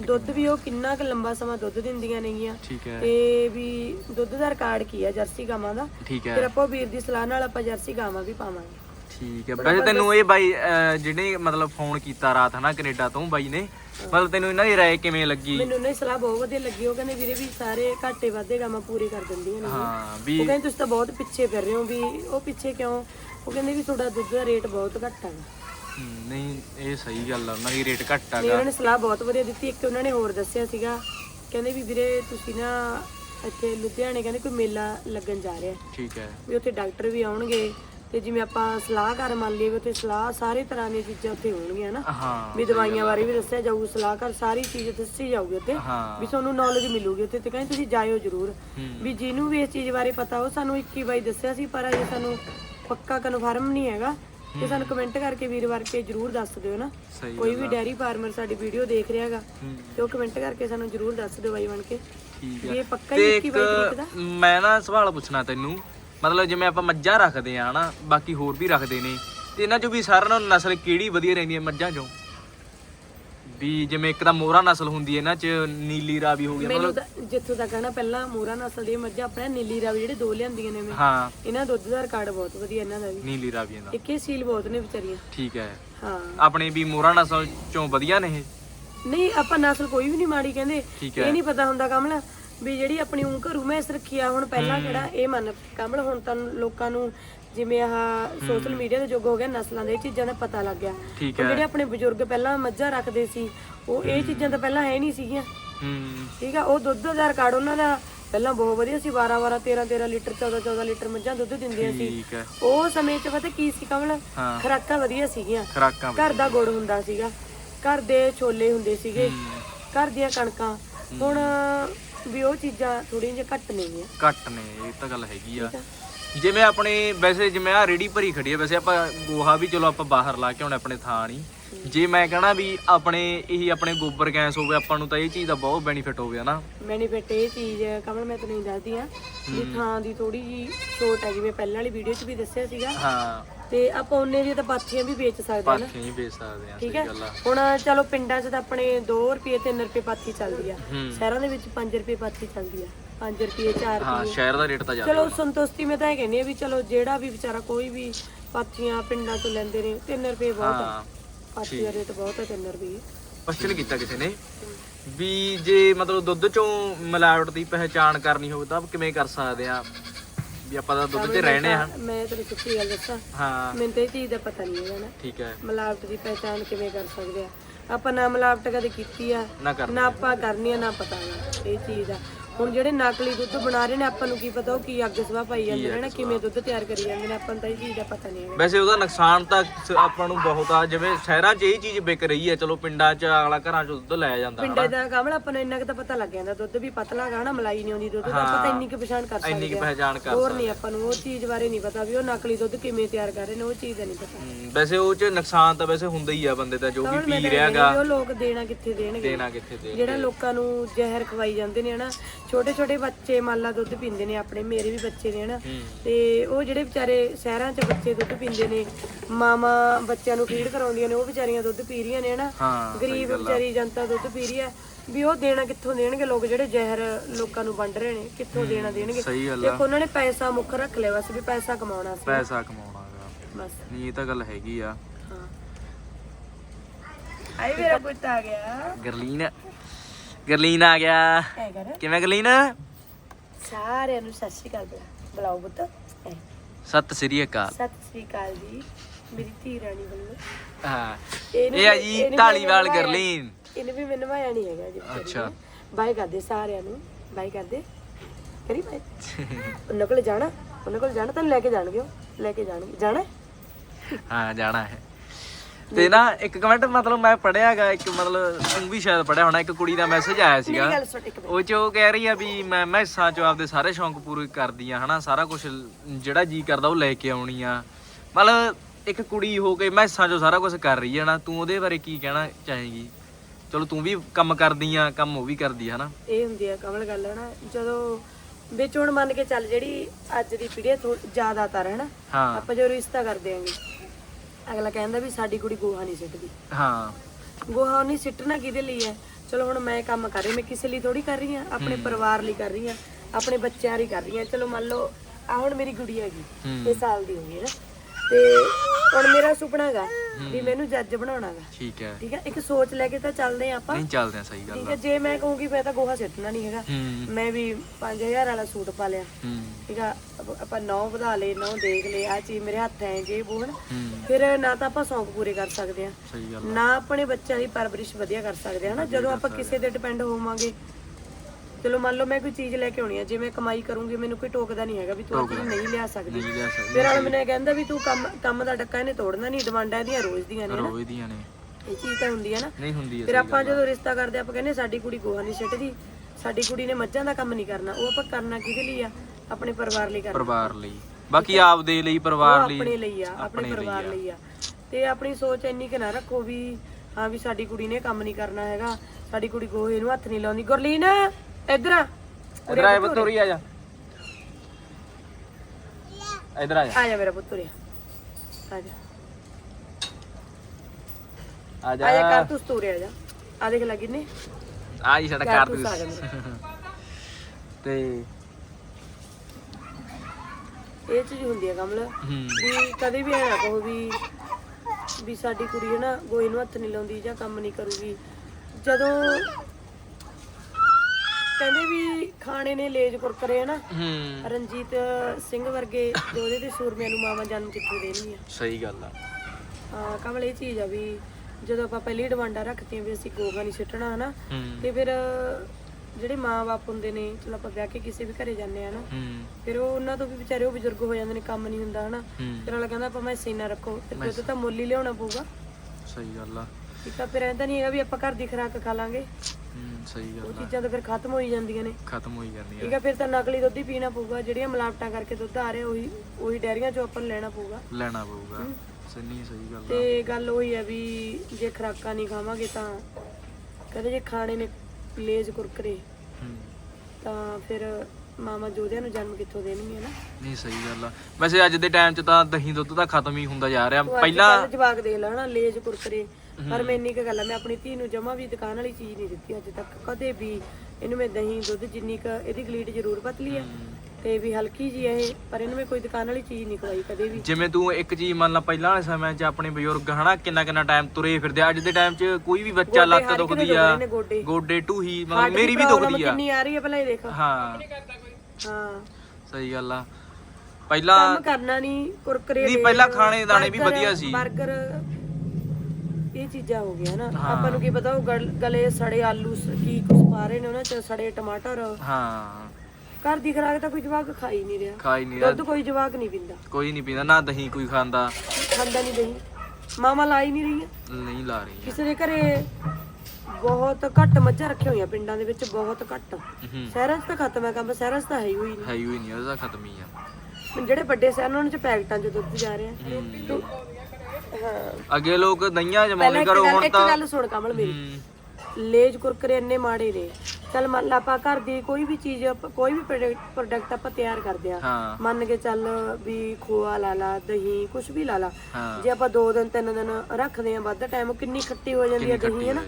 ਦੁੱਧ ਵੀ ਉਹ ਕਿੰਨਾ ਕੁ ਲੰਬਾ ਸਮਾਂ ਦੁੱਧ ਦਿੰਦੀਆਂ ਨੇਗੀਆਂ। ਤੇ ਵੀ ਦੁੱਧ ਦਾ ਰਿਕਾਰਡ ਕੀ ਆ ਜਰਸੀ ਗਾਵਾਂ ਦਾ? ਫਿਰ ਆਪਾਂ ਵੀਰ ਦੀ ਸਲਾਹ ਨਾਲ ਆਪਾਂ ਜਰਸੀ ਗਾਵਾਂ ਵੀ ਪਾਵਾਂਗੇ। ਠੀਕ ਹੈ। ਵੈਸੇ ਤੈਨੂੰ ਇਹ ਬਾਈ ਅਹ, ਜਿਹਨੇ ਮਤਲਬ ਫੋਨ ਕੀਤਾ ਰਾਤ ਹਨਾ ਕੈਨੇਡਾ ਤੋਂ ਬਾਈ ਨੇ ਮਤਲਬ ਤੈਨੂੰ ਇਹਨਾਂ ਦੀ ਰਾਏ ਕਿਵੇਂ ਲੱਗੀ? ਮੈਨੂੰ ਉਹਨਾਂ ਦੀ ਸਲਾਹ ਬਹੁਤ ਵਧੀਆ ਲੱਗੀ। ਉਹ ਕਹਿੰਦੇ ਵੀਰੇ ਵੀ ਸਾਰੇ ਘਾਟੇ ਵਾਧੇ ਗਾਵਾਂ ਪੂਰੇ ਕਰ ਦਿੰਦੀਆਂ ਨੇ ਹਾਂ ਉਹ ਵੀ ਕਹਿੰਦੇ ਤੁਸੀਂ ਤਾਂ ਬਹੁਤ ਪਿੱਛੇ ਫਿਰ ਰਹੇ ਹੋ ਵੀ ਉਹ ਪਿੱਛੇ ਕਿਉਂ? ਉਹ ਕਹਿੰਦੇ ਵੀ ਤੁਹਾਡਾ ਦੁੱਧ ਦਾ ਰੇਟ ਬਹੁਤ ਘੱਟ ਹਮ, ਨਹੀਂ ਇਹ ਸਹੀ ਗੱਲ ਆ ਉਹਨਾਂ ਦੀ ਰੇਟ ਘੱਟ ਹੈਗਾ। ਉਹਨਾਂ ਨੇ ਸਲਾਹ ਬਹੁਤ ਵਧੀਆ ਦਿੱਤੀ। ਇੱਕ ਉਹਨਾਂ ਨੇ ਹੋਰ ਦੱਸਿਆ ਸੀਗਾ ਕਹਿੰਦੇ ਵੀ ਵੀਰੇ ਤੁਸੀਂ ਨਾ ਇੱਥੇ ਲੁਧਿਆਣੇ ਕਹਿੰਦੇ ਕੋਈ ਮੇਲਾ ਲੱਗਣ ਜਾ ਰਿਹਾ ਠੀਕ ਹੈ। ਵੀ ਉੱਥੇ ਡਾਕਟਰ ਵੀ ਆਉਣਗੇ ਤੇ ਜਿਵੇਂ ਆਪਾਂ ਸਲਾਹਕਾਰ ਮੰਨ ਲਈਏ ਉੱਥੇ ਸਲਾਹ ਸਾਰੇ ਤਰ੍ਹਾਂ ਦੀਆਂ ਚੀਜ਼ਾਂ ਉੱਥੇ ਹੋਣਗੀਆਂ ਨਾ। ਹਾਂ ਵੀ ਦਵਾਈਆਂ ਬਾਰੇ ਵੀ ਦੱਸਿਆ ਜਾਊ ਸਲਾਹਕਾਰ ਸਾਰੀ ਚੀਜ਼ ਦੱਸੀ ਜਾਊਗੀ ਉੱਥੇ ਹਾਂ। ਵੀ ਤੁਹਾਨੂੰ ਨੌਲੇਜ ਮਿਲੂਗੀ ਉੱਥੇ ਤੇ ਕਹਿੰਦੇ ਤੁਸੀਂ ਜਾਇਓ ਜ਼ਰੂਰ। ਹੂੰ। ਵੀ ਜਿਹਨੂੰ ਵੀ ਇਸ ਚੀਜ਼ ਬਾਰੇ ਪਤਾ ਉਹ ਸਾਨੂੰ 21 ਬਾਈ ਦੱਸਿਆ ਸੀ ਪਰ ਅਜੇ ਸਾਨੂੰ ਪੱਕਾ ਕਨਫਰਮ ਨਹੀਂ ਹੈਗਾ। ਤੇ ਸਾਨੂੰ ਕਮੈਂਟ ਕਰਕੇ ਵੀਰਵਾਰ ਕੇ ਜ਼ਰੂਰ ਦੱਸ ਦਿਓ ਨਾ। ਸਹੀ ਕੋਈ ਵੀ ਡੈਰੀ ਫਾਰਮਰ ਸਾਡੀ ਵੀਡੀਓ ਦੇਖ ਰਿਹਾ ਹੈਗਾ ਹੂੰ, ਤੇ ਉਹ ਕਮੈਂਟ ਕਰਕੇ ਸਾਨੂੰ ਜ਼ਰੂਰ ਦੱਸ ਦਿਓ ਬਾਈ ਬਣ ਕੇ। ਠੀਕ ਵੀ ਹੈ ਇਹ ਪੱਕਾ ਹੀ ਤੇ 21 ਇੱਕ ਬਾਈ ਤਰੀਕ ਦਾ ਮੈਂ ਨਾ ਸਵਾਲ ਪੁੱਛਣਾ ਤੈਨੂੰ ਮਤਲਬ ਜਿਵੇਂ ਆਪਾਂ ਮੱਝਾਂ ਰੱਖਦੇ ਆ ਹਨਾ ਬਾਕੀ ਹੋਰ ਵੀ ਰੱਖਦੇ ਨੇ ਤੇ ਇਹਨਾਂ ਚੋਂ ਵੀ ਸਾਰਿਆਂ ਨਾਲੋਂ ਨਸਲ ਕਿਹੜੀ ਵਧੀਆ ਰਹਿੰਦੀ ਹੈ ਮੱਝਾਂ ਚੋਂ? ਵੀ ਜਿਵੇਂ ਇੱਕ ਤਾਂ ਮੋਹਰਾ ਨਸਲ ਹੁੰਦੀ ਹੈ ਇਹਨਾਂ ਚ ਨੀਲੀ ਰਾਵੀ ਹੋ ਗਈ ਮੈਨੂੰ ਤਾਂ ਜਿੱਥੋਂ ਤੱਕ ਹੈ ਨਾ ਪਹਿਲਾਂ ਮੋਰਾ ਨਸਲ ਦੀਆਂ ਮੱਝਾਂ ਆਪਣੇ ਨੀਲੀ ਰਾਵੀ ਜਿਹੜੇ ਦੋ ਲਿਆਂਦੀਆਂ ਨੇ ਮੈਂ। ਹਾਂ। ਇਹਨਾਂ ਦਾ ਦੁੱਧ ਦਾ ਰਿਕਾਰਡ ਬਹੁਤ ਵਧੀਆ ਇਹਨਾਂ ਦਾ ਵੀ। ਨੀਲੀ ਰਾਵੀਆਂ ਦਾ। ਇੱਕ ਸੀਲ ਬਹੁਤ ਨੇ ਵਿਚਾਰੀਆਂ। ਠੀਕ ਹੈ। ਹਾਂ। ਆਪਣੇ ਵੀ ਮੋਹਰਾ ਨਸਲ ਚੋਂ ਵਧੀਆ ਨੇ ਇਹ? ਨਹੀਂ ਆਪਾਂ ਨਸਲ ਕੋਈ ਵੀ ਨਹੀਂ ਮਾੜੀ ਕਹਿੰਦੇ। ਠੀਕ ਇਹ ਨਹੀਂ ਪਤਾ ਹੁੰਦਾ ਕਮਲ। ਵੀ ਜਿਹੜੀ ਆਪਣੀ ਉਂ ਘਰੂ ਮੈਸ ਰੱਖੀ ਆ ਹੁਣ ਪਹਿਲਾਂ ਕਿਹੜਾ ਇਹ ਮੰਨ ਕਮਲ ਹੁਣ ਤਾਂ ਲੋਕਾਂ ਨੂੰ ਜਿਵੇਂ ਆਹ ਸੋਸ਼ਲ ਮੀਡੀਆ ਦੇ ਯੁੱਗ ਹੋ ਗਿਆ ਨਸਲਾਂ ਦੇ ਇਹ ਚੀਜ਼ਾਂ ਦਾ ਪਤਾ ਲੱਗ ਗਿਆ। ਠੀਕ ਹੁਣ ਹੈ। ਜਿਹੜੇ ਆਪਣੇ ਬਜ਼ੁਰਗ ਪਹਿਲਾਂ ਮੱਝਾਂ ਰੱਖਦੇ ਸੀ ਉਹ ਇਹ ਚੀਜ਼ਾਂ ਤਾਂ ਪਹਿਲਾਂ ਹੈ ਨਹੀਂ ਸੀਗੀਆਂ। ਹੂੰ। ਠੀਕ ਆ ਉਹ ਦੁੱਧ ਦਾ ਰਿਕਾਰਡ ਉਹਨਾਂ ਦਾ ਪਹਿਲਾਂ ਬਹੁਤ ਵਧੀਆ ਸੀ 12 12 13 13 ਲੀਟਰ 14 14 ਲੀਟਰ ਮੱਝਾਂ ਦੁੱਧ ਦਿੰਦੀਆਂ ਸੀ। ਠੀਕ ਹੈ। ਉਹ ਸਮੇਂ 'ਚ ਪਤਾ ਕੀ ਸੀ ਕਮਲ? ਹਾਂ। ਖਰਾਕਾਂ ਵਧੀਆ ਸੀਗੀਆਂ। ਖਰਾਕਾਂ ਘਰ ਦਾ ਗੁੜ ਹੁੰਦਾ ਸੀਗਾ। ਘਰ ਦੇ ਛੋਲੇ ਹੁੰਦੇ ਸੀਗੇ। ਘਰ ਦੀਆਂ ਕਣਕਾਂ। ਹੁਣ ਵੀ ਉਹ ਚੀਜ਼ਾਂ ਥੋੜੀਆਂ ਜਿਹੀਆਂ ਘੱਟ ਨੇਗੀਆਂ ਘੱਟ ਨੇ ਇਹ ਤਾਂ ਗੱਲ ਹੈਗੀ ਆ। ਜਿਵੇਂ ਆਪਣੇ ਵੈਸੇ ਜਿਵੇਂ ਆ ਰੇੜੀ ਭਰੀ ਖੜੀ ਆ ਵੈਸੇ ਆਪਾਂ ਗੋਹਾ ਵੀ ਚਲੋ ਆਪਾਂ ਬਾਹਰ ਲਾ ਕੇ ਹੁਣ ਆਪਣੇ ਥਾਂ ਨਹੀਂ ਜੇ ਮੈਂ ਕਹਣਾ ਵੀ ਆਪਣੇ ਇਹੀ ਆਪਣੇ ਗੋਬਰ ਗੈਸ ਹੋਵੇ ਆਪਾਂ ਨੂੰ ਤਾਂ ਇਹ ਚੀਜ਼ ਦਾ ਬਹੁਤ ਬੈਨੀਫਿਟ ਹੋਵੇ ਹਨਾ ਬੈਨੀਫਿਟ ਇਹ ਚੀਜ਼ ਕਮਲ ਮੈਂ ਤੈਨੂੰ ਦੱਸਦੀ ਆ ਵੀ ਥਾਂ ਦੀ ਥੋੜੀ ਜੀ ਛੋਟ ਹੈ। ਜਿਵੇਂ ਪਹਿਲਾਂ ਵਾਲੀ ਵੀਡੀਓ 'ਚ ਵੀ ਦੱਸਿਆ ਸੀਗਾ। ਹਾਂ। ਤੇ ਆਪਾਂ ਉਹਨੇ ਦੀਆਂ ਤਾਂ ਪਾਥੀਆਂ ਵੀ ਵੇਚ ਸਕਦੇ ਹਾਂ ਨਾ। ਪਾਥੀਆਂ ਹੀ ਵੇਚ ਸਕਦੇ ਆ ਠੀਕ ਸਹੀ ਹੈ। ਗੱਲ ਆ। ਹੁਣ ਚਲੋ ਪਿੰਡਾਂ 'ਚ ਤਾਂ ਆਪਣੇ 2 ਰੁਪਏ 3 ਰੁਪਏ ਪਾਥੀ ਚੱਲਦੀ ਆ। ਹੂੰ। ਸ਼ਹਿਰਾਂ ਦੇ ਵਿੱਚ 5 ਰੁਪਏ ਪਾਥੀ ਚੱਲਦੀ ਆ। 5 ਰੁਪਏ 4 ਹਾਂ ਰੁਪਏ। ਸ਼ਹਿਰ ਦਾ ਰੇਟ ਤਾਂ ਜ਼ਿਆਦਾ ਚਲੋ ਸੰਤੁਸ਼ਟੀ ਮੈਂ ਤਾਂ ਇਹ ਕਹਿੰਦੀ ਆ ਵੀ ਚਲੋ ਜਿਹੜਾ ਵੀ ਵਿਚਾਰਾ ਕੋਈ ਵੀ ਪਾਥੀਆਂ ਪਿੰਡਾਂ 'ਚ ਲੈਂਦੇ ਨੇ 3 ਰੁਪਏ ਬਹੁਤ ਆ। ਹਾਂ ਪਾਥੀ ਦਾ ਰੇਟ ਬਹੁਤ ਹੈ 3 ਰੁਪਏ। ਕੁਐਸਚਨ ਕੀਤਾ ਕਿਸੇ ਨੇ ਵੀ ਜੇ ਮਤਲਬ ਦੁੱਧ ਚੋਂ ਮਿਲਾਵਟ ਦੀ ਪਹਿਚਾਣ ਕਰਨੀ ਹੋਵੇ ਤਾਂ ਕਿਵੇਂ ਕਰ ਸਕਦੇ ਆ? ਵੀ ਆਪਾਂ ਤਾਂ ਦੁੱਧ 'ਚ ਰਹਿਣੇ ਆ ਮੈਂ ਤੈਨੂੰ ਸੱਚੀ ਗੱਲ ਦੱਸਾਂ ਹਾਂ। ਮੈਨੂੰ ਤਾਂ ਇਹ ਚੀਜ਼ ਦਾ ਪਤਾ ਨਹੀਂ ਹੈਗਾ ਨਾ। ਠੀਕ ਹੈ। ਮਿਲਾਵਟ ਦੀ ਪਹਿਚਾਣ ਕਿਵੇਂ ਕਰ ਸਕਦੇ ਆ। ਆਪਾਂ ਨਾ ਮਿਲਾਵਟ ਕਦੇ ਕੀਤੀ ਆ ਨਾ ਆਪਾਂ ਕਰਨੀ ਆ ਨਾ ਪਤਾ ਇਹ ਚੀਜ਼ ਦਾ ਹੁਣ ਜਿਹੜੇ ਨਕਲੀ ਦੁੱਧ ਬਣਾ ਰਹੇ ਨੇ ਆਪਾਂ ਨੂੰ ਕੀ ਪਤਾ ਉਹ ਕੀ ਅੱਗ ਸਵਾ ਪਾਈ ਜਾਂਦੇ ਨੇ ਨਾ ਕਿਵੇਂ ਦੁੱਧ ਤਿਆਰ ਕਰੀ ਜਾਂਦੇ ਨੇ ਆਪਾਂ ਨੂੰ ਤਾਂ ਇਹ ਚੀਜ਼ ਦਾ ਪਤਾ ਨਹੀਂ ਹੈਗਾ। ਵੈਸੇ ਉਹਦਾ ਨੁਕਸਾਨ ਤਾਂ ਸ- ਆਪਾਂ ਨੂੰ ਬਹੁਤ ਆ ਜਿਵੇਂ ਸ਼ਹਿਰਾਂ 'ਚ ਇਹ ਚੀਜ਼ ਵਿਕ ਰਹੀ ਹੈ ਚਲੋ ਪਿੰਡਾਂ 'ਚ ਅਗਲਾ ਘਰਾਂ 'ਚ ਦੁੱਧ ਲੈ ਜਾਂਦਾ ਪਿੰਡੇ ਦਾ ਕਾਮਲ ਆਪਾਂ ਨੂੰ ਇੰਨਾ ਕੁ ਤਾਂ ਪਤਾ ਲੱਗ ਜਾਂਦਾ ਦੁੱਧ ਵੀ ਪਤਲਾ ਗਾ ਨਾ ਮਲਾਈ ਨਹੀਂ ਆਉਂਦੀ ਦੁੱਧ ਦਾ ਆਪਾਂ ਤਾਂ ਇੰਨੀ ਕੁ ਪਛਾਣ ਕਰ ਇੰਨੀ ਸਕਦੇ ਕੁ ਆ। ਪਹਿਚਾਣ ਕਰ ਹੋਰ ਨਹੀਂ ਆਪਾਂ ਨੂੰ ਉਹ ਚੀਜ਼ ਬਾਰੇ ਨਹੀਂ ਪਤਾ ਵੀ ਉਹ ਨਕਲੀ ਦੁੱਧ ਕਿਵੇਂ ਤਿਆਰ ਕਰ ਰਹੇ ਨੇ ਉਹ ਚੀਜ਼ ਦਾ ਨਹੀਂ ਪਤਾ। ਹਮ, ਵੈਸੇ ਉਹ 'ਚ ਨੁਕਸਾਨ ਤਾਂ ਵੈਸੇ ਹੁੰਦਾ ਹੀ ਆ ਬੰਦੇ ਦਾ ਜੋ ਵੀ ਮੈਂ ਪੀ ਤਾਂ ਇਹ ਵੀ ਉਹ ਲੋਕ ਦੇਣਾ ਕਿੱਥੇ ਦੇਣਗੇ? ਦੇਣਾ ਕਿੱਥੇ ਦੇ ਜਿਹੜਾ ਲੋਕਾਂ ਨੂੰ ਜ਼ਹਿਰ ਖਵਾਈ ਜਾਂਦੇ ਨੇ ਹਨਾ ਛੋਟੇ ਛੋਟੇ ਬੱਚੇ ਮੰਨ ਲਾ ਦੁੱਧ ਪੀਂਦੇ ਨੇ ਆਪਣੇ ਮੇਰੇ ਵੀ ਬੱਚੇ ਨੇ ਹਨਾ। ਤੇ ਉਹ ਜਿਹੜੇ ਵਿਚਾਰੇ ਸ਼ਹਿਰਾਂ 'ਚ ਬੱਚੇ ਦੁੱਧ ਪੀਂਦੇ ਨੇ ਮਾਮਾ ਬੱਚਿਆਂ ਨੂੰ ਫੀਡ ਕਰਾਉਂਦੀਆਂ ਨੇ ਉਹ ਵਿਚਾਰੀਆਂ ਦੁੱਧ ਪੀ ਰਹੀਆਂ ਨੇ ਹਨਾ। ਗਰੀਬ ਵਿਚਾਰੀ ਜਨਤਾ ਦੁੱਧ ਪੀ ਰਹੀ ਹੈ। ਵੀ ਉਹ ਦੇਣਾ ਕਿੱਥੋਂ ਦੇਣਗੇ ਲੋਕ ਜਿਹੜੇ ਜ਼ਹਿਰ ਲੋਕਾਂ ਨੂੰ ਵੰਡ ਰਹੇ ਨੇ ਕਿੱਥੋਂ ਦੇਣਾ ਦੇਣਗੇ। ਸਹੀ ਗੱਲ ਆ। ਦੇਖੋ ਉਹਨਾਂ ਨੇ ਪੈਸਾ ਮੁੱਖ ਰੱਖ ਲਿਆ ਬਸ ਵੀ ਪੈਸਾ ਕਮਾਉਣਾ ਸੀ। ਪੈਸਾ ਕਮਾਉਣਾਗਾ ਬਸ। ਨਹੀਂ ਇਹ ਤਾਂ ਗੱਲ ਹੈਗੀ ਆ। ਹਾਂ। ਆਈ ਮੇਰਾ ਪੁੱਤ ਆ ਗਿਆ। ਗਰਲੀਨ। ਗਰਲੀਨ ਆ ਗਿਆ। ਐ ਕਰ। ਕਿਵੇਂ ਗਰਲੀਨ? ਸਾਰਿਆਂ ਨੂੰ ਸਤਿ ਸ਼੍ਰੀ ਅਕਾਲ ਬੁਲਾ ਬੁਲਾਓ ਪੁੱਤ। ਐ, ਸਤਿ ਸ੍ਰੀ ਅਕਾਲ। ਸਤਿ ਸ਼੍ਰੀ ਅਕਾਲ ਜੀ। ਮੇਰੀ ਧੀ ਰਾਣੀ ਵੱਲੋਂ। ਹਾਂ। ਇਹਨੇ ਇਹ ਆ ਵੀ- ਜੀ ਇਹਨੇ ਵੀ ਢਾਲੀਵਾਲ ਮੈਨੂੰ ਗਰਲੀਨ। ਇਹਨੇ ਵੀ ਮੈਨੂੰ ਨਵਾਇਆ ਨਹੀਂ ਹੈਗਾ ਜੀ ਅੱਛਾ। ਬਾਈ ਕਰਦੇ ਸਾਰਿਆਂ ਨੂੰ। ਬਾਈ ਕਰਦੇ। ਕਰੀ ਬਾਈ ਉਹਨਾਂ ਕੋਲ ਜਾਣਾ। ਉਹਨਾਂ ਕੋਲ ਜਾਣਾ ਤੈਨੂੰ ਲੈ ਕੇ ਜਾਣਗੇ ਉਹ। ਲੈ ਕੇ ਜਾਣਗੇ। ਜਾਣਾ ਹਾਂ ਜਾਣਾ ਹੈ। ਤੇ ਨਾ ਇੱਕ ਕਮੈਂਟ ਮਤਲਬ ਮੈਂ ਪੜਿਆਗਾ ਇੱਕ ਮਤਲਬ ਤੂੰ ਵੀ ਸ਼ਾਇਦ ਪੜਿਆ ਹੋਣਾ ਇੱਕ ਕੁੜੀ ਦਾ ਮੈਸੇਜ ਆਇਆ ਸੀਗਾ। ਗੱਲ ਸੁਣ ਇੱਕ ਮਿੰਟ। ਉਹ ਚ ਉਹ ਕਹਿ ਰਹੀ ਆ ਵੀ ਮੈਂ ਮੈਂ ਹਿੱਸਾ ਚੋਂ ਆਪਦੇ ਸਾਰੇ ਸ਼ੌਂਕ ਪੂਰੇ ਕਰਦੀ ਆ ਹਨਾ ਸਾਰਾ ਕੁਝ ਜਿਹੜਾ ਜੀ ਕਰਦਾ ਉਹ ਲੈ ਕੇ ਆਉਣੀ ਆ। ਮਤਲਬ ਇੱਕ ਕੁੜੀ ਹੋ ਕੇ ਮੈਂ ਹਿੱਸਾ ਚੋਂ ਸਾਰਾ ਕੁਝ ਕਰ ਰਹੀ ਆ ਨਾ ਤੂੰ ਉਹਦੇ ਬਾਰੇ ਕੀ ਕਹਿਣਾ ਚਾਹੇਗੀ? ਚਲੋ ਤੂੰ ਵੀ ਕੰਮ ਕਰਦੀ ਆ ਕੰਮ ਉਹ ਵੀ ਕਰਦੀ ਆ ਹਨਾ। ਇਹ ਹੁੰਦੀ ਆ ਕਮਲ ਗੱਲ ਹੈ ਨਾ ਜਦੋਂ ਵਿੱਚ ਹੁਣ ਮੰਨ ਕੇ ਚੱਲ ਜਿਹੜੀ ਅੱਜ ਦੀ ਪੀੜ੍ਹੀ ਥੋੜੀ ਜ਼ਿਆਦਾਤਰ ਹੈ ਨਾ ਹਾਂ। ਆਪਾਂ ਜੋ ਰਿਸ਼ਤਾ ਕਰਦੇ ਆਂਗੇ ਅਗਲਾ ਕਹਿੰਦਾ ਵੀ ਸਾਡੀ ਕੁੜੀ ਗੋਹਾ ਨਹੀਂ ਸਿੱਟਦੀ। ਹਾਂ। ਗੋਹਾ ਨਹੀਂ ਸਿੱਟਣਾ ਕਿਹਦੇ ਲਈ ਹੈ? ਚਲੋ ਹੁਣ ਮੈਂ ਕੰਮ ਕਰ ਰਹੀ ਮੈਂ ਕਿਸੇ ਲਈ ਥੋੜੀ ਕਰ ਰਹੀ ਹਾਂ ਆਪਣੇ ਪਰਿਵਾਰ ਲਈ ਕਰ ਰਹੀ ਹਾਂ ਆਪਣੇ ਬੱਚਿਆਂ ਲਈ ਕਰ ਰਹੀ ਹਾਂ। ਚਲੋ ਮੰਨ ਲਓ ਆ ਹੁਣ ਮੇਰੀ ਗੁੜੀ ਹੈਗੀ ਹੂੰ। ਇਹ ਸਾਲ ਦੀ ਹੋ ਗਈ ਹੈ ਨਾ। ਤੇ ਹੁਣ ਮੇਰਾ ਸੁਪਨਾ ਹੈਗਾ ਵੀ ਮੈਨੂੰ ਜੱਜ ਬਣਾਉਣਾਗਾ। ਠੀਕ ਹੈ। ਠੀਕ ਹੈ? ਇੱਕ ਸੋਚ ਲੈ ਕੇ ਤਾਂ ਚੱਲਦੇ ਹਾਂ ਆਪਾਂ। ਨਹੀਂ ਚੱਲਦੇ ਆ ਸਹੀ ਗੱਲ ਠੀਕ ਆ। ਹੈ ਜੇ ਮੈਂ ਕਹੂੰਗੀ ਮੈਂ ਤਾਂ ਗੋਹਾ ਸਿੱਟਣਾ ਨਹੀਂ ਹੈਗਾ। ਹੂੰ। ਮੈਂ ਵੀ 5000 ਵਾਲਾ ਸੂਟ ਪਾ ਲਿਆ। ਹੂੰ। ਠੀਕ ਆ ਅਪ- ਆਪਾਂ ਨੌ ਵਧਾ ਲਏ ਨੌ ਦੇਖ ਲਏ ਆ ਚੀਜ਼ ਮੇਰੇ ਹੱਥ ਹੈ ਜੇ ਬੋਣ ਹੂੰ। ਫਿਰ ਨਾ ਤਾਂ ਆਪਾਂ ਸ਼ੌਂਕ ਪੂਰੇ ਕਰ ਸਕਦੇ ਆ ਸਹੀ ਗੱਲ ਆ। ਨਾ ਆਪਣੇ ਬੱਚਿਆਂ ਦੀ ਪਰਵਰਿਸ਼ ਵਧੀਆ ਕਰ ਸਕਦੇ ਆ ਨਾ ਜਦੋਂ ਆਪਾਂ ਕਿਸੇ ਤੇ ਡਿਪੈਂਡ ਹੋਵਾਂਗੇ ਚਲੋ ਮੰਨ ਲਓ ਮੈਂ ਕੋਈ ਚੀਜ਼ ਲੈ ਕੇ ਆਉਣੀ ਆ ਜੇ ਮੈਂ ਕਮਾਈ ਕਰੂੰਗੀ ਮੈਨੂੰ ਕੋਈ ਟੋਕਦਾ ਨਹੀਂ ਹੈਗਾ ਵੀ ਤੂੰ ਚੀਜ਼ ਨਹੀਂ ਲਿਆ ਸਕਦੀ। ਨਹੀਂ ਲਿਆ ਸਕਦੇ ਫਿਰ ਵਾਲਾ ਮੈਨੂੰ ਇਹ ਕਹਿੰਦਾ ਵੀ ਤੂੰ ਕੰਮ ਕੰਮ ਦਾ ਡੱਕਾ ਇਹਨੇ ਤੋੜਨਾ ਨਹੀਂ ਡਿਮਾਂਡਾਂ ਇਹਦੀਆਂ ਰੋਜ਼ ਦੀਆਂ ਨੇ ਰੋਜ਼ ਦੀਆਂ ਨੇ। ਇਹ ਚੀਜ਼ ਤਾਂ ਹੁੰਦੀ ਹੈ ਨਾ। ਨਹੀਂ ਹੁੰਦੀ ਫਿਰ ਆਪਾਂ ਜਦੋਂ ਰਿਸ਼ਤਾ ਕਰਦੇ ਆਪਾਂ ਕਹਿੰਦੇ ਸਾਡੀ ਕੁੜੀ ਗੋਹਾ ਨਹੀਂ ਸਿੱਟਦੀ ਸਾਡੀ ਕੁੜੀ ਨੇ ਮੱਝਾਂ ਦਾ ਕੰਮ ਨਹੀਂ ਕਰਨਾ ਉਹ ਆਪਾਂ ਕਰਨਾ ਕਿਹਦੇ ਲਈ ਆ? ਆਪਣੇ ਪਰਿਵਾਰ ਲਈ ਕਰਨਾ। ਪਰਿਵਾਰ ਲਈ। ਬਾਕੀ ਆਪ ਦੇ ਲਈ ਉਹ ਪਰਿਵਾਰ ਲਈ ਆਪਣੇ ਲਈ ਆ ਆਪਣੇ ਪਰਿਵਾਰ ਲਈ ਆ। ਤੇ ਆਪਣੀ ਸੋਚ ਇੰਨੀ ਕਿ ਨਾ ਰੱਖੋ ਵੀ ਹਾਂ ਵੀ ਸਾਡੀ ਕੁੜੀ ਨੇ ਕੰਮ ਨਹੀਂ ਕਰਨਾ ਹੈਗਾ ਸਾਡੀ ਕੁੜੀ ਗੋਹੇ ਨੂੰ ਹੱਥ ਨਹੀਂ ਲਾਉਂਦੀ। ਗੁਰਲੀਨ! ਇੱਧਰ ਆ। ਇਧਰ ਆਏ ਬਤੋਰੀ ਆ ਜਾ। ਇਧਰ ਆ ਜਾ। ਆ ਜਾ ਮੇਰਾ ਪੁੱਤ ਉਰੇ ਆ ਜਾ। ਆ ਆ ਜਾ ਜਾ ਕਰ ਤੂੰ ਸਤੂਰੇ ਆ ਜਾ। ਆ ਦੇਖ ਲੱਗੀ ਨੇ ਆ ਜੀ ਸਾਡਾ ਕਰ ਕਾਰ ਤੂੰ ਆ ਜਾ ਮੇਰਾ। ਤੇ ਇਹ ਚੀਜ਼ ਹੁੰਦੀ ਹੈ ਕਮਲ। ਹੂੰ। ਵੀ ਕਦੇ ਵੀ ਐ ਨਾ ਕਹੋ ਵੀ ਵੀ ਸਾਡੀ ਕੁੜੀ ਹੈ ਨਾ ਗੋਹੇ ਨੂੰ ਹੱਥ ਨਹੀਂ ਲਾਉਂਦੀ ਜਾਂ ਕੰਮ ਨਹੀਂ ਕਰੂਗੀ। ਜਦੋਂ ਕਹਿੰਦੇ ਵੀ ਖਾਣੇ ਨੇ ਲੇਜ ਕੁਰਕਰੇ ਹੈ ਨਾ। ਹੂੰ। ਰਣਜੀਤ ਸਿੰਘ ਵਰਗੇ ਜੋ ਉਹਦੇ ਤੇ ਸੂਰਮਿਆਂ ਨੂੰ ਮਾਵਾਂ ਜਨਮ ਕਿੱਥੇ ਦੇਣਗੀਆਂ ਸਹੀ ਗੱਲ ਆ। ਹਾਂ ਕਮਲ ਇਹ ਚੀਜ਼ ਆ ਵੀ ਜਦੋਂ ਆਪਾਂ ਪਹਿਲੀ ਡਿਮਾਂਡਾਂ ਰੱਖਤੀਆਂ ਵੀ ਅਸੀਂ ਗੋਗਾ ਨਹੀਂ ਸਿੱਟਣਾ ਹਨਾ। ਤੇ ਫਿਰ ਜਿਹੜੇ ਮਾਂ-ਬਾਪ ਹੁੰਦੇ ਨੇ ਚਲੋ ਆਪਾਂ ਵਿਆਹ ਕੇ ਕਿਸੇ ਵੀ ਘਰੇ ਜਾਂਦੇ ਆ ਨਾ ਫਿਰ ਉਹ ਉਹਨਾਂ ਤੋਂ ਵੀ ਵਿਚਾਰੇ ਉਹ ਬਜ਼ੁਰਗ ਹੋ ਜਾਂਦੇ ਨੇ ਕੰਮ ਨਹੀਂ ਹੁੰਦਾ ਹਨਾ। ਫਿਰ ਵਾਲਾ ਕਹਿੰਦਾ ਆਪਾਂ ਮੈਂ ਸੀਨਾ ਰੱਖੋ ਤੇ ਫਿਰ ਉਹਦੇ ਤਾਂ ਮੁੱਲ ਹੀ ਲਿਆਉਣਾ ਪਊਗਾ। ਸਹੀ ਗੱਲ ਆ। ਠੀਕ ਆ ਫਿਰ ਐਂ ਤਾਂ ਨਹੀਂ ਹੈਗਾ ਵੀ ਆਪਾਂ ਘਰ ਦੀ ਖੁਰਾਕ ਖਾ ਲਾਂਗੇ। ਹੂੰ ਸਹੀ ਉਹ ਗੱਲ ਆ। ਚੀਜ਼ਾਂ ਤਾਂ ਫਿਰ ਖਤਮ ਹੋਈ ਜਾਂਦੀਆਂ ਨੇ। ਖਤਮ ਹੋਈ ਜਾਂਦੀ ਆ ਠੀਕ ਆ ਫਿਰ ਤਾਂ ਨਕਲੀ ਦੁੱਧ ਹੀ ਪੀਣਾ ਪਊਗਾ ਜਿਹੜੀਆਂ ਮਿਲਾਵਟਾਂ ਕਰਕੇ ਦੁੱਧ ਆ ਰਿਹਾ ਉਹੀ ਉਹੀ ਡੈਰੀਆਂ ਚੋਂ ਆਪਾਂ ਨੂੰ ਲੈਣਾ ਪਊਗਾ। ਲੈਣਾ ਪਊਗਾ। ਸਹੀ ਸਹੀ ਗੱਲ ਆ। ਤੇ ਗੱਲ ਉਹੀ ਹੈ ਵੀ ਜੇ ਖੁਰਾਕਾਂ ਨਹੀਂ ਖਾਵਾਂਗੇ ਤਾਂ ਕਹਿੰਦੇ ਜੇ ਖਾਣੇ ਨੇ ਲੇਜ਼ ਕੁਰਕਰੇ ਹੂੰ। ਤਾਂ ਫਿਰ ਮਾਮਾ ਜੋਧਿਆਂ ਨੂੰ ਜਨਮ ਕਿੱਥੋਂ ਦੇਣਗੀਆਂ ਨਾ? ਨਹੀਂ ਸਹੀ ਗੱਲ ਆ। ਵੈਸੇ ਅੱਜ ਦੇ ਟਾਈਮ 'ਚ ਤਾਂ ਦਹੀਂ ਦੁੱਧ ਤਾਂ ਖਤਮ ਹੀ ਹੁੰਦਾ ਜਾ ਰਿਹਾ। ਉਹ ਅੱਜ ਪਹਿਲਾਂ ਕੱਲ੍ਹ ਜਵਾਕ ਦੇਖ ਲੈ ਹਨਾ ਲੇਜ਼ ਕੁਰਕਰੇ। ਪਰ ਮੈਂ ਇੰਨੀ ਕੁ ਗੱਲ ਆ ਮੈਂ ਆਪਣੀ ਧੀ ਨੂੰ ਜਮਾ ਵੀ ਦੁਕਾਨ ਵਾਲੀ ਚੀਜ਼ ਨਹੀਂ ਦਿੱਤੀ ਅੱਜ ਤੱਕ ਕਦੇ ਵੀ ਇਹਨੂੰ ਮੈਂ ਦਹੀਂ ਦੁੱਧ ਜਿੰਨੀ ਕ ਇਹਦੀ ਗਲੀਟ ਜ਼ਰੂਰ ਪਤਲੀ ਆ ਤੇ ਵੀ ਹਲਕੀ ਜੀ ਇਹ ਪਰ ਇਹਨੂੰ ਮੈਂ ਕੋਈ ਦੁਕਾਨ ਵਾਲੀ ਚੀਜ਼ ਨਹੀਂ ਖਵਾਈ ਕਦੇ ਵੀ। ਜਿਵੇਂ ਤੂੰ ਇੱਕ ਚੀਜ਼ ਮੰਨ ਲਾ ਪਹਿਲਾਂ ਵਾਲੇ ਸਮਿਆਂ 'ਚ ਆਪਣੇ ਬਜ਼ੁਰਗ ਹਨਾ ਕਿੰਨਾ ਕਿੰਨਾ ਟਾਈਮ ਤੁਰੇ ਫਿਰਦੇ ਆ। ਅੱਜ ਦੇ ਟਾਈਮ 'ਚ ਕੋਈ ਵੀ ਬੱਚਾ ਲੱਤ ਹਰ ਇੱਕ ਦੁਖਦੀ ਦੁਖਦੇ ਆ ਨੇ ਗੋਡੇ। ਗੋਡੇ ਹਾਰਟ ਮਤਲਬ ਮੇਰੀ ਵੀ problem ਦੁਖਦੀ ਆ। ਕਿੰਨੀ ਆ ਰਹੀ ਹੈ ਪਹਿਲਾਂ ਇਹ ਦੇਖ। ਹਾਂ। ਹਾਂ। ਸਹੀ ਗੱਲ ਆ। ਪਹਿਲਾਂ ਕੰਮ ਕਰਨਾ ਨਹੀਂ ਕੁਰਕਰੇ ਨਹੀਂ, ਪਹਿਲਾਂ ਖਾਣੇ ਦਾਣੇ ਵੀ ਵਧੀਆ ਸੀ। ਇਹ ਚੀਜ਼ਾਂ ਹੋ ਗਈਆਂ ਨਾ। ਆਪਾਂ ਨੂੰ ਕੀ ਪਤਾ ਉਹ ਗਲ- ਗਲੇ ਸੜੇ ਆਲੂ ਸ- ਕੀ ਕੁਝ ਪਾ ਰਹੇ ਨੇ ਉਹਨਾਂ ਚ ਸੜੇ ਟਮਾਟਰ। ਹਾਂ। ਘਰ ਦੀ ਖਰਾਕ ਤਾਂ ਕੋਈ ਜਵਾਕ ਖਾ ਹੀ ਨਹੀਂ ਰਿਹਾ। ਖਾਈ ਨਹੀਂ ਦੁੱਧ ਕੋਈ ਜਵਾਕ ਨਹੀਂ ਪੀਂਦਾ। ਕੋਈ ਨਹੀਂ ਪੀਂਦਾ ਨਾ ਦਹੀਂ ਕੋਈ ਖਾਂਦਾ। ਖਾਂਦਾ ਨਹੀਂ ਦਹੀਂ। ਮਾਮਾ ਲਾ ਹੀ ਨਹੀਂ ਰਹੀ ਹੈ ਨਹੀਂ ਲਾ ਰਹੀ ਕਿਸੇ ਦੇ ਘਰੇ ਬਹੁਤ ਘੱਟ ਮੱਝਾਂ ਰੱਖੀਆਂ ਹੋਈਆਂ ਪਿੰਡਾਂ ਦੇ ਵਿੱਚ ਬਹੁਤ ਘੱਟ। ਹੂੰ। ਸ਼ਹਿਰਾਂ 'ਚ ਤਾਂ ਖਤਮ ਹੈ ਕੰਮ ਸ਼ਹਿਰਾਂ 'ਚ ਤਾਂ ਹੈ ਹੀ ਹੋਈ ਨਹੀਂ। ਹੈ ਹੀ ਨਹੀਂ ਉਹਦਾ ਖਤਮ ਹੀ ਆ। ਜਿਹੜੇ ਵੱਡੇ ਸ਼ਹਿਰਾਂ ਉਹਨਾਂ 'ਚ ਪੈਕਟਾਂ 'ਚ ਦੁੱਧ ਜਾ ਰਿਹਾ। ਹੂੰ। ਹਾਂ ਅੱਗੇ ਲੋਕ ਜਮਾਉਂਦੇ ਇੱਕ ਕਰੋ ਹੁਣ ਇੱਕ ਤਾਂ ਗੱਲ ਸੁਣ ਕਮਲ ਮੇਰੀ। ਲੇਜ ਕੁਰਕਰੇ ਇੰਨੇ ਮਾੜੇ ਨੇ। ਚੱਲ ਮੰਨ ਲਾ ਆਪਾਂ ਘਰ ਦੀ ਕੋਈ ਵੀ ਚੀਜ਼ ਕੋਈ ਵੀ ਪ੍ਰੋਡਕਟ ਆਪਾਂ ਤਿਆਰ ਕਰਦੇ ਆ। ਮੰਨ ਕੇ ਚੱਲ ਵੀ ਖੋਆ ਲਾ ਲਾ ਦਹੀਂ ਕੁਝ ਵੀ ਲਾ ਲਾ। ਜੇ ਆਪਾਂ 2 ਦਿਨ 3 ਦਿਨ ਰੱਖਦੇ ਆ ਵੱਧ ਟਾਈਮ ਕਿੰਨੀ ਖੱਟੀ ਹੋ ਜਾਂਦੀ ਹੈ ਦਹੀਂ ਹੈ ਨਾ?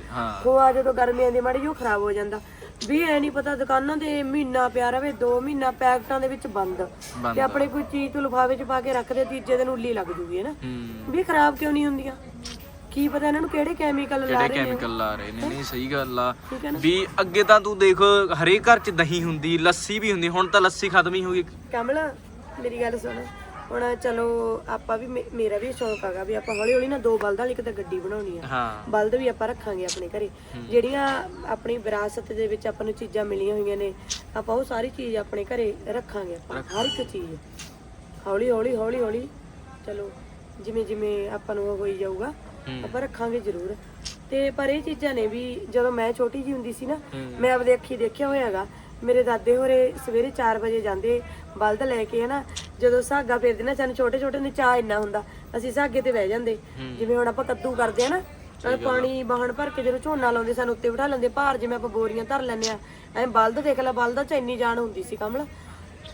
ਖੋਆ ਜਦੋਂ ਗਰਮੀਆਂ ਦੀ ਮਾੜੀ ਉਹ ਖਰਾਬ ਹੋ ਜਾਂਦਾ। ਵੀ ਐ ਨਹੀਂ ਪਤਾ ਦੁਕਾਨਾਂ ਤੇ ਮਹੀਨਾ ਪਿਆ ਰਵੇ 2 ਮਹੀਨਾ ਪੈਕਟਾਂ ਦੇ ਵਿੱਚ ਬੰਦ। ਬੰਦ ਤੇ ਆਪਣੇ ਕੋਈ ਚੀਜ਼ ਤੋਂ ਲਿਫਾਫੇ 'ਚ ਪਾ ਕੇ ਰੱਖਦੇ ਤੀਜੇ ਦਿਨ ਉੱਲੀ ਲੱਗ ਜੂਗੀ ਹੈ ਨਾ? ਹੂੰ। ਵੀ ਖਰਾਬ ਕਿਉਂ ਨਹੀਂ ਹੁੰਦੀਆਂ? ਕੀ ਪਤਾ ਇਹਨਾਂ ਨੂੰ ਕਿਹੜੇ ਕੈਮੀਕਲ ਲਾ ਕਿਹੜੇ ਰਹੇ ਨੇ? ਕੈਮੀਕਲ ਲਾ ਰਹੇ ਨੇ? ਨਹੀਂ ਸਹੀ ਗੱਲ ਆ। ਠੀਕ ਹੈ ਨਾ? ਵੀ ਅੱਗੇ ਤਾਂ ਤੂੰ ਦੇਖ ਹਰੇਕ ਘਰ 'ਚ ਦਹੀਂ ਹੁੰਦੀ ਲੱਸੀ ਵੀ ਹੁੰਦੀ ਹੁਣ ਤਾਂ ਲੱਸੀ ਖਤਮ ਹੀ ਹੋ ਗਈ। ਕਮਲ ਮੇਰੀ ਗੱਲ ਸੁਣ। ਹੁਣ ਚਲੋ ਆਪਾਂ ਵੀ ਮੇ- ਮੇਰਾ ਵੀ ਸ਼ੌਂਕ ਹੈਗਾ ਵੀ ਆਪਾਂ ਹੌਲੀ ਹੌਲੀ ਨਾ ਦੋ ਬਲਦਾਂ ਵਾਲੀ ਕਿਤੇ ਗੱਡੀ ਬਣਾਉਣੀ ਆ। ਹਾਂ। ਬਲਦ ਵੀ ਆਪਾਂ ਰੱਖਾਂਗੇ ਆਪਣੇ ਘਰੇ। ਜਿਹੜੀਆਂ ਆਪਣੀ ਵਿਰਾਸਤ ਦੇ ਵਿੱਚ ਆਪਾਂ ਨੂੰ ਚੀਜ਼ਾਂ ਮਿਲੀਆਂ ਹੋਈਆਂ ਨੇ ਆਪਾਂ ਉਹ ਸਾਰੀ ਚੀਜ਼ ਆਪਣੇ ਘਰੇ ਰੱਖਾਂਗੇ ਆਪਾਂ ਹਰ ਇੱਕ ਚੀਜ਼। ਹੌਲੀ ਹੌਲੀ ਹੌਲੀ ਹੌਲੀ ਚਲੋ ਜਿਵੇਂ ਜਿਵੇਂ ਆਪਾਂ ਨੂੰ ਉਹ ਹੋਈ ਜਾਊਗਾ ਹੂੰ। ਆਪਾਂ ਰੱਖਾਂਗੇ ਜ਼ਰੂਰ। ਤੇ ਪਰ ਇਹ ਚੀਜ਼ਾਂ ਨੇ ਵੀ ਜਦੋਂ ਮੈਂ ਛੋਟੀ ਜੀ ਹੁੰਦੀ ਸੀ ਨਾ ਹੂੰ। ਮੈਂ ਆਪਦੇ ਅੱਖੀ ਦੇਖਿਆ ਹੋਇਆਗਾ ਮੇਰੇ ਦਾਦੇ ਹੋਰੇ ਸਵੇਰੇ 4 ਵਜੇ ਜਾਂਦੇ ਬਲਦ ਲੈ ਕੇ ਹਨਾ ਜਦੋਂ ਸਾਗਾ ਫੇਰਦੇ ਨਾ ਸਾਨੂੰ ਛੋਟੇ ਛੋਟੇ ਨੇ ਚਾਹ ਇੰਨਾ ਹੁੰਦਾ ਅਸੀਂ ਸਾਗੇ ਤੇ ਬਹਿ ਜਾਂਦੇ ਜਿਵੇਂ ਹੁਣ ਆਪਾਂ ਕੱਦੂ ਕਰਦੇ ਆ ਨਾ ਨਾਲ ਪਾਣੀ ਬਾਹਣ ਭਰ ਕੇ ਜਦੋਂ ਝੋਨਾ ਲਾਉਂਦੇ ਸਾਨੂੰ ਉੱਤੇ ਬਿਠਾ ਲੈਂਦੇ ਭਾਰ ਜਿਵੇਂ ਆਪਾਂ ਬੋਰੀਆਂ ਧਰ ਲੈਂਦੇ ਆ ਐਂ ਬਲਦ ਦੇਖ ਲੈ ਬਲਦਾਂ ਚ ਇੰਨੀ ਜਾਨ ਹੁੰਦੀ ਸੀ ਕਮਲ।